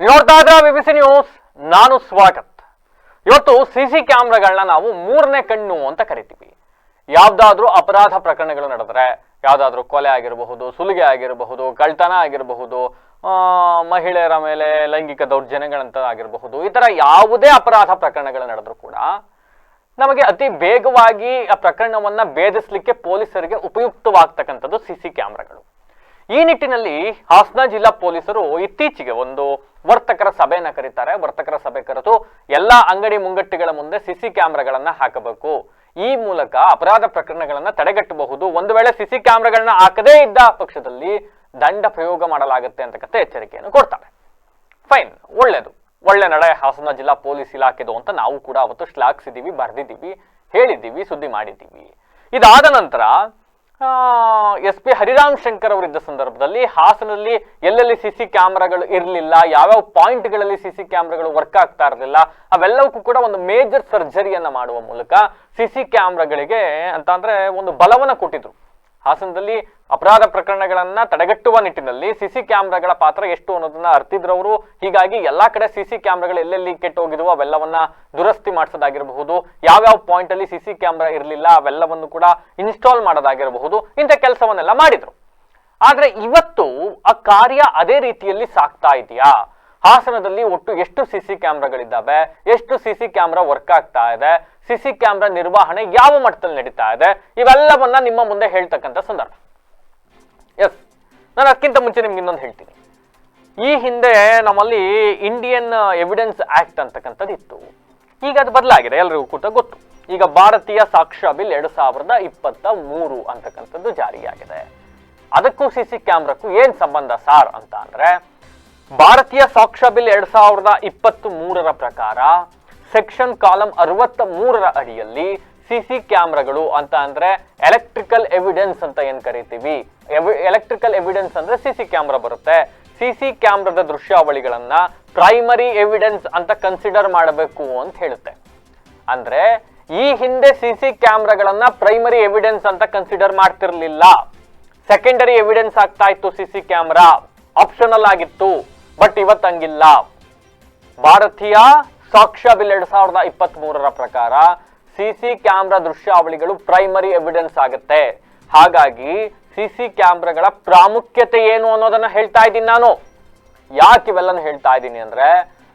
ನೋಡ್ತಾ ಇದ್ರೆ BBC news, ನಾನು ಸ್ವಾಗತ್. ಇವತ್ತು ಸಿ ಸಿ ಕ್ಯಾಮ್ರಾಗಳನ್ನ ನಾವು ಮೂರನೇ ಕಣ್ಣು ಅಂತ ಕರಿತೀವಿ. ಯಾವ್ದಾದ್ರೂ ಅಪರಾಧ ಪ್ರಕರಣಗಳು ನಡೆದ್ರೆ, ಯಾವ್ದಾದ್ರೂ ಕೊಲೆ ಆಗಿರಬಹುದು, ಸುಲಿಗೆ ಆಗಿರಬಹುದು ಕಳ್ತನ ಆಗಿರಬಹುದು ಮಹಿಳೆಯರ ಮೇಲೆ ಲೈಂಗಿಕ ದೌರ್ಜನ್ಯಗಳಂತ ಆಗಿರಬಹುದು, ಈ ತರ ಯಾವುದೇ ಅಪರಾಧ ಪ್ರಕರಣಗಳು ನಡೆದ್ರು ಕೂಡ ನಮಗೆ ಅತಿ ಬೇಗವಾಗಿ ಆ ಪ್ರಕರಣವನ್ನ ಭೇದಿಸ್ಲಿಕ್ಕೆ ಪೊಲೀಸರಿಗೆ ಉಪಯುಕ್ತವಾಗ್ತಕ್ಕಂಥದ್ದು ಸಿ ಸಿ ಕ್ಯಾಮ್ರಾಗಳು. ಈ ನಿಟ್ಟಿನಲ್ಲಿ ಹಾಸನ ಜಿಲ್ಲಾ ಪೊಲೀಸರು ಇತ್ತೀಚೆಗೆ ಒಂದು ವರ್ತಕರ ಸಭೆಯನ್ನ ಕರೀತಾರೆ. ವರ್ತಕರ ಸಭೆ ಕರೆದು ಎಲ್ಲಾ ಅಂಗಡಿ ಮುಂಗಟ್ಟುಗಳ ಮುಂದೆ ಸಿಸಿ ಕ್ಯಾಮ್ರಾಗಳನ್ನ ಹಾಕಬೇಕು. ಈ ಮೂಲಕ ಅಪರಾಧ ಪ್ರಕರಣಗಳನ್ನ ತಡೆಗಟ್ಟಬಹುದು. ಒಂದು ವೇಳೆ ಸಿಸಿ ಕ್ಯಾಮ್ರಾಗಳನ್ನ ಹಾಕದೇ ಇದ್ದ ಪಕ್ಷದಲ್ಲಿ ದಂಡ ಪ್ರಯೋಗ ಮಾಡಲಾಗುತ್ತೆ ಅಂತಕ್ಕಂಥ ಎಚ್ಚರಿಕೆಯನ್ನು ಕೊಡ್ತಾರೆ. ಫೈನ್, ಒಳ್ಳೇದು. ಒಳ್ಳೆ ನಡೆ ಹಾಸನ ಜಿಲ್ಲಾ ಪೊಲೀಸ್ ಇಲಾಖೆದು ಅಂತ ನಾವು ಕೂಡ ಅವತ್ತು ಶ್ಲಾಘಿಸಿದ್ದೀವಿ ಬರೆದಿದ್ದೀವಿ ಹೇಳಿದ್ದೀವಿ ಸುದ್ದಿ ಮಾಡಿದ್ದೀವಿ ಇದಾದ ನಂತರ ಎಸ್ ಪಿ ಹರಿರಾಮ್ ಶಂಕರ್ ಅವರಿದ್ದ ಸಂದರ್ಭದಲ್ಲಿ ಹಾಸನದಲ್ಲಿ ಎಲ್ಲೆಲ್ಲಿ ಸಿ ಸಿ ಕ್ಯಾಮ್ರಾಗಳು ಇರಲಿಲ್ಲ, ಯಾವ್ಯಾವ ಪಾಯಿಂಟ್ಗಳಲ್ಲಿ ಸಿ ಸಿ ಕ್ಯಾಮ್ರಾಗಳು ವರ್ಕ್ ಆಗ್ತಾ ಇರಲಿಲ್ಲ, ಅವೆಲ್ಲವಕ್ಕೂ ಕೂಡ ಒಂದು ಮೇಜರ್ ಸರ್ಜರಿಯನ್ನ ಮಾಡುವ ಮೂಲಕ ಸಿ ಸಿ ಕ್ಯಾಮ್ರಾಗಳಿಗೆ ಅಂತ ಒಂದು ಬಲವನ್ನ ಕೊಟ್ಟಿದ್ರು. ಹಾಸನದಲ್ಲಿ ಅಪರಾಧ ಪ್ರಕರಣಗಳನ್ನ ತಡೆಗಟ್ಟುವ ನಿಟ್ಟಿನಲ್ಲಿ ಸಿಸಿ ಕ್ಯಾಮ್ರಾಗಳ ಪಾತ್ರ ಎಷ್ಟು ಅನ್ನೋದನ್ನ ಅರ್ತಿದ್ರವರು. ಹೀಗಾಗಿ ಎಲ್ಲಾ ಕಡೆ ಸಿಸಿ ಕ್ಯಾಮ್ರಾಗಳು ಎಲ್ಲೆಲ್ಲಿ ಕೆಟ್ಟು ಹೋಗಿದ್ವು ಅವೆಲ್ಲವನ್ನ ದುರಸ್ತಿ ಮಾಡಿಸೋದಾಗಿರಬಹುದು. ಯಾವ್ಯಾವ ಪಾಯಿಂಟ್ ಅಲ್ಲಿ ಸಿಸಿ ಕ್ಯಾಮ್ರಾ ಇರಲಿಲ್ಲ ಅವೆಲ್ಲವನ್ನು ಕೂಡ ಇನ್ಸ್ಟಾಲ್ ಮಾಡೋದಾಗಿರಬಹುದು. ಇಂಥ ಕೆಲಸವನ್ನೆಲ್ಲ ಮಾಡಿದ್ರು. ಆದ್ರೆ ಇವತ್ತು ಆ ಕಾರ್ಯ ಅದೇ ರೀತಿಯಲ್ಲಿ ಸಾಕ್ತಾ ಇದೆಯಾ? ಹಾಸನದಲ್ಲಿ ಒಟ್ಟು ಎಷ್ಟು ಸಿಸಿ ಕ್ಯಾಮ್ರಾಗಳಿದ್ದಾವೆ? ಎಷ್ಟು ಸಿಸಿ ಕ್ಯಾಮ್ರಾ ವರ್ಕ್ ಆಗ್ತಾ ಇದೆ? ಸಿಸಿ ಕ್ಯಾಮ್ರಾ ನಿರ್ವಹಣೆ ಯಾವ ಮಟ್ಟದಲ್ಲಿ ನಡೀತಾ ಇದೆ? ಇವೆಲ್ಲವನ್ನ ನಿಮ್ಮ ಮುಂದೆ ಹೇಳ್ತಕ್ಕಂಥ ಸಂದರ್ಭ. ಎಸ್ ನಾನು ಅದಕ್ಕಿಂತ ಮುಂಚೆ ನಿಮ್ಗೆ ಇನ್ನೊಂದು ಹೇಳ್ತೀನಿ. ಈ ಹಿಂದೆ ನಮ್ಮಲ್ಲಿ ಇಂಡಿಯನ್ ಎವಿಡೆನ್ಸ್ ಆಕ್ಟ್ ಅಂತಕ್ಕಂಥದ್ದು ಇತ್ತು. ಈಗ ಅದು ಬದಲಾಗಿದೆ. ಎಲ್ರಿಗೂ ಕೂಡ ಗೊತ್ತು. ಈಗ ಭಾರತೀಯ ಸಾಕ್ಷ್ಯ ಬಿಲ್ ಎರಡು ಸಾವಿರದ ಇಪ್ಪತ್ತ ಮೂರು ಅಂತಕ್ಕಂಥದ್ದು ಜಾರಿಯಾಗಿದೆ. ಅದಕ್ಕೂ ಸಿ ಸಿ ಕ್ಯಾಮ್ರಾಕ್ಕೂ ಏನು ಸಂಬಂಧ ಸಾರ್ ಅಂತ ಅಂದ್ರೆ ಭಾರತೀಯ ಸಾಕ್ಷ್ಯ ಬಿಲ್ ಎರಡ್ ಸಾವಿರದ ಇಪ್ಪತ್ತ್ ಮೂರರ ಪ್ರಕಾರ ಸೆಕ್ಷನ್ ಕಾಲಂ ಅರವತ್ತ ಮೂರರ ಅಡಿಯಲ್ಲಿ ಸಿಸಿ ಕ್ಯಾಮ್ರಾಗಳು ಅಂತ ಅಂದ್ರೆ ಎಲೆಕ್ಟ್ರಿಕಲ್ ಎವಿಡೆನ್ಸ್ ಅಂತ ಏನ್ ಕರಿತೀವಿ? ಎಲೆಕ್ಟ್ರಿಕಲ್ ಎವಿಡೆನ್ಸ್ ಅಂದ್ರೆ ಸಿಸಿ ಕ್ಯಾಮ್ರಾ ಬರುತ್ತೆ. ಸಿಸಿ ಕ್ಯಾಮ್ರಾದ ದೃಶ್ಯಾವಳಿಗಳನ್ನ ಪ್ರೈಮರಿ ಎವಿಡೆನ್ಸ್ ಅಂತ ಕನ್ಸಿಡರ್ ಮಾಡಬೇಕು ಅಂತ ಹೇಳುತ್ತೆ. ಅಂದ್ರೆ ಈ ಹಿಂದೆ ಸಿಸಿ ಕ್ಯಾಮ್ರಾಗಳನ್ನ ಪ್ರೈಮರಿ ಎವಿಡೆನ್ಸ್ ಅಂತ ಕನ್ಸಿಡರ್ ಮಾಡ್ತಿರ್ಲಿಲ್ಲ. ಸೆಕೆಂಡರಿ ಎವಿಡೆನ್ಸ್ ಆಗ್ತಾ ಇತ್ತು ಸಿಸಿ ಕ್ಯಾಮ್ರಾ. ಆಪ್ಷನಲ್ ಆಗಿತ್ತು. ಬಟ್ ಇವತ್ತಂಗಿಲ್ಲ ಭಾರತೀಯ ಸಾಕ್ಷ್ಯ ಬಿಲ್ ಎರಡ್ ಸಾವಿರದ ಇಪ್ಪತ್ತ್ ಮೂರರ ಪ್ರಕಾರ ಸಿಸಿ ಕ್ಯಾಮ್ರಾ ದೃಶ್ಯಾವಳಿಗಳು ಪ್ರೈಮರಿ ಎವಿಡೆನ್ಸ್ ಆಗುತ್ತೆ. ಹಾಗಾಗಿ ಸಿಸಿ ಕ್ಯಾಮ್ರಾಗಳ ಪ್ರಾಮುಖ್ಯತೆ ಏನು ಅನ್ನೋದನ್ನ ಹೇಳ್ತಾ ಇದ್ದೀನಿ ನಾನು. ಯಾಕೆ ಇವೆಲ್ಲನೂ ಹೇಳ್ತಾ ಇದ್ದೀನಿ ಅಂದ್ರೆ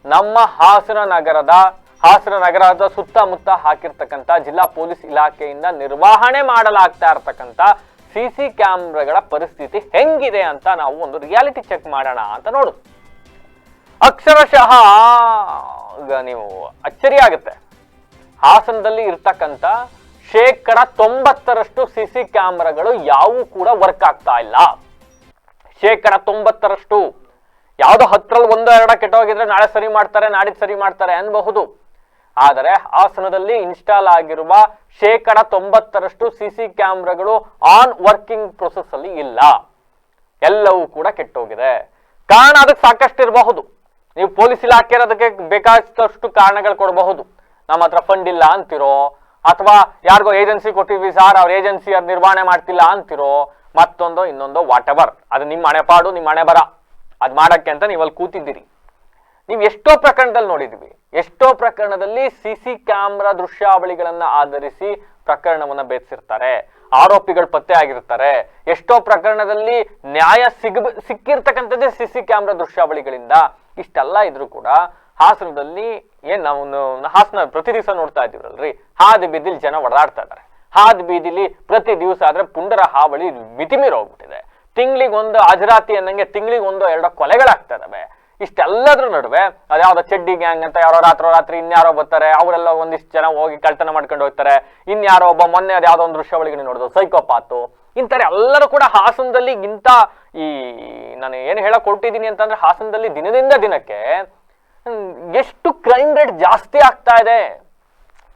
ನಮ್ಮ ಹಾಸನ ನಗರದ ಹಾಸನ ನಗರದ ಸುತ್ತಮುತ್ತ ಹಾಕಿರ್ತಕ್ಕಂಥ ಜಿಲ್ಲಾ ಪೊಲೀಸ್ ಇಲಾಖೆಯಿಂದ ನಿರ್ವಹಣೆ ಮಾಡಲಾಗ್ತಾ ಇರ್ತಕ್ಕಂಥ ಸಿಸಿ ಕ್ಯಾಮ್ರಾಗಳ ಪರಿಸ್ಥಿತಿ ಹೆಂಗಿದೆ ಅಂತ ನಾವು ಒಂದು ರಿಯಾಲಿಟಿ ಚೆಕ್ ಮಾಡೋಣ ಅಂತ ನೋಡು. ಅಕ್ಷರಶಃ. ನೀವು ಅಚ್ಚರಿ ಆಗುತ್ತೆ ಹಾಸನದಲ್ಲಿ ಇರ್ತಕ್ಕಂಥ ಶೇಕಡ ತೊಂಬತ್ತರಷ್ಟು ಸಿಸಿ ಕ್ಯಾಮ್ರಾಗಳು ಯಾವೂ ಕೂಡ ವರ್ಕ್ ಆಗ್ತಾ ಇಲ್ಲ. ಶೇಕಡ ತೊಂಬತ್ತರಷ್ಟು. ಯಾವುದೋ ಹತ್ತರಲ್ಲಿ ಒಂದೋ ಎರಡ ಕೆಟ್ಟೋಗಿದ್ರೆ ನಾಳೆ ಸರಿ ಮಾಡ್ತಾರೆ, ನಾಡಿದ್ದು ಸರಿ ಮಾಡ್ತಾರೆ ಅನ್ಬಹುದು. ಆದರೆ ಹಾಸನದಲ್ಲಿ ಇನ್ಸ್ಟಾಲ್ ಆಗಿರುವ ಶೇಕಡ ತೊಂಬತ್ತರಷ್ಟು ಸಿಸಿ ಕ್ಯಾಮ್ರಾಗಳು ಆನ್ ವರ್ಕಿಂಗ್ ಪ್ರೊಸೆಸ್ ಅಲ್ಲಿ ಇಲ್ಲ. ಎಲ್ಲವೂ ಕೂಡ ಕೆಟ್ಟೋಗಿದೆ. ಕಾರಣ ಅದಕ್ಕೆ ಸಾಕಷ್ಟು ಇರಬಹುದು ನೀವು ಪೊಲೀಸ್ ಇಲಾಖೆ ಅದಕ್ಕೆ ಬೇಕಾದಷ್ಟು ಕಾರಣಗಳು ಕೊಡಬಹುದು. ನಮ್ಮ ಹತ್ರ ಫಂಡ್ ಇಲ್ಲ ಅಂತಿರೋ, ಅಥವಾ ಯಾರಿಗೋ ಏಜೆನ್ಸಿ ಕೊಟ್ಟಿದ್ವಿ ಸರ್, ಅವ್ರ ಏಜೆನ್ಸಿ ಅದು ನಿರ್ವಹಣೆ ಮಾಡ್ತಿಲ್ಲ ಅಂತಿರೋ, ಮತ್ತೊಂದು ಇನ್ನೊಂದೋ ವಾಟ್ ಎವರ್ ಅದು ನಿಮ್ಮ ಹಣೆ ಪಾಡು ನಿಮ್ಮ ಹಣೆ ಬರ ಅದು ಮಾಡಕ್ಕೆ ಅಂತ ನೀವಲ್ಲಿ ಕೂತಿದ್ದೀರಿ. ನೀವು ಎಷ್ಟೋ ಪ್ರಕರಣದಲ್ಲಿ ನೋಡಿದ್ವಿ ಎಷ್ಟೋ ಪ್ರಕರಣದಲ್ಲಿ ಸಿ ಸಿ ಕ್ಯಾಮ್ರಾ ದೃಶ್ಯಾವಳಿಗಳನ್ನ ಆಧರಿಸಿ ಪ್ರಕರಣವನ್ನ ಬೇಯಿಸಿರ್ತಾರೆ ಆರೋಪಿಗಳು ಪತ್ತೆ ಆಗಿರ್ತಾರೆ. ಎಷ್ಟೋ ಪ್ರಕರಣದಲ್ಲಿ ನ್ಯಾಯ ಸಿಗ ಸಿಕ್ಕಿರ್ತಕ್ಕಂಥದ್ದೇ ಸಿ ಸಿ ಕ್ಯಾಮ್ರಾ ದೃಶ್ಯಾವಳಿಗಳಿಂದ. ಇಷ್ಟೆಲ್ಲ ಇದ್ರೂ ಕೂಡ ಹಾಸನದಲ್ಲಿ ಏನ್ ನಾವು ಹಾಸನ ಪ್ರತಿ ದಿವಸ ನೋಡ್ತಾ ಇದೀವಲ್ರಿ ಹಾದಿ ಬೀದಿಲಿ ಜನ ಒಡಾಡ್ತಾ ಇದ್ದಾರೆ ಹಾದಿ ಬೀದಿಲಿ ಪ್ರತಿ ದಿವಸ ಆದ್ರೆ ಪುಂಡರ ಹಾವಳಿ ಮಿತಿಮೀರಿ ಹೋಗ್ಬಿಟ್ಟಿದೆ. ತಿಂಗಳಿಗೆ ಒಂದು ಹಾಜರಾತಿ ಅನ್ನಂಗೆ ತಿಂಗಳಿಗೆ ಒಂದು ಎರಡು ಕೊಲೆಗಳಾಗ್ತಾ ಇದಾವೆ. ಇಷ್ಟೆಲ್ಲದ್ರ ನಡುವೆ ಅದ್ಯಾವುದೋ ಚಡ್ಡಿ ಗ್ಯಾಂಗ್ ಅಂತ ಯಾರೋ ರಾತ್ರೋ ರಾತ್ರಿ ಇನ್ಯಾರೋ ಬರ್ತಾರೆ, ಅವರೆಲ್ಲ ಒಂದಿಷ್ಟು ಜನ ಹೋಗಿ ಕಳ್ತನ ಮಾಡ್ಕೊಂಡು ಹೋಗ್ತಾರೆ. ಇನ್ಯಾರೋ ಒಬ್ಬ ಮೊನ್ನೆ ಅದ್ಯಾವ್ದೋ ಒಂದು ದೃಶ್ಯಾವಳಿಗೆ ನೋಡೋದು ಸೈಕೋಪಾತು. ಇಂಥವ್ರು ಎಲ್ಲರೂ ಕೂಡ ಹಾಸನದಲ್ಲಿ ಇಂಥ ಈ ನಾನು ಏನು ಹೇಳಕ್ ಹೊರಟಿದ್ದೀನಿ ಅಂತಂದ್ರೆ ಹಾಸನದಲ್ಲಿ ದಿನದಿಂದ ದಿನಕ್ಕೆ ಎಷ್ಟು ಕ್ರೈಮ್ ರೇಟ್ ಜಾಸ್ತಿ ಆಗ್ತಾ ಇದೆ.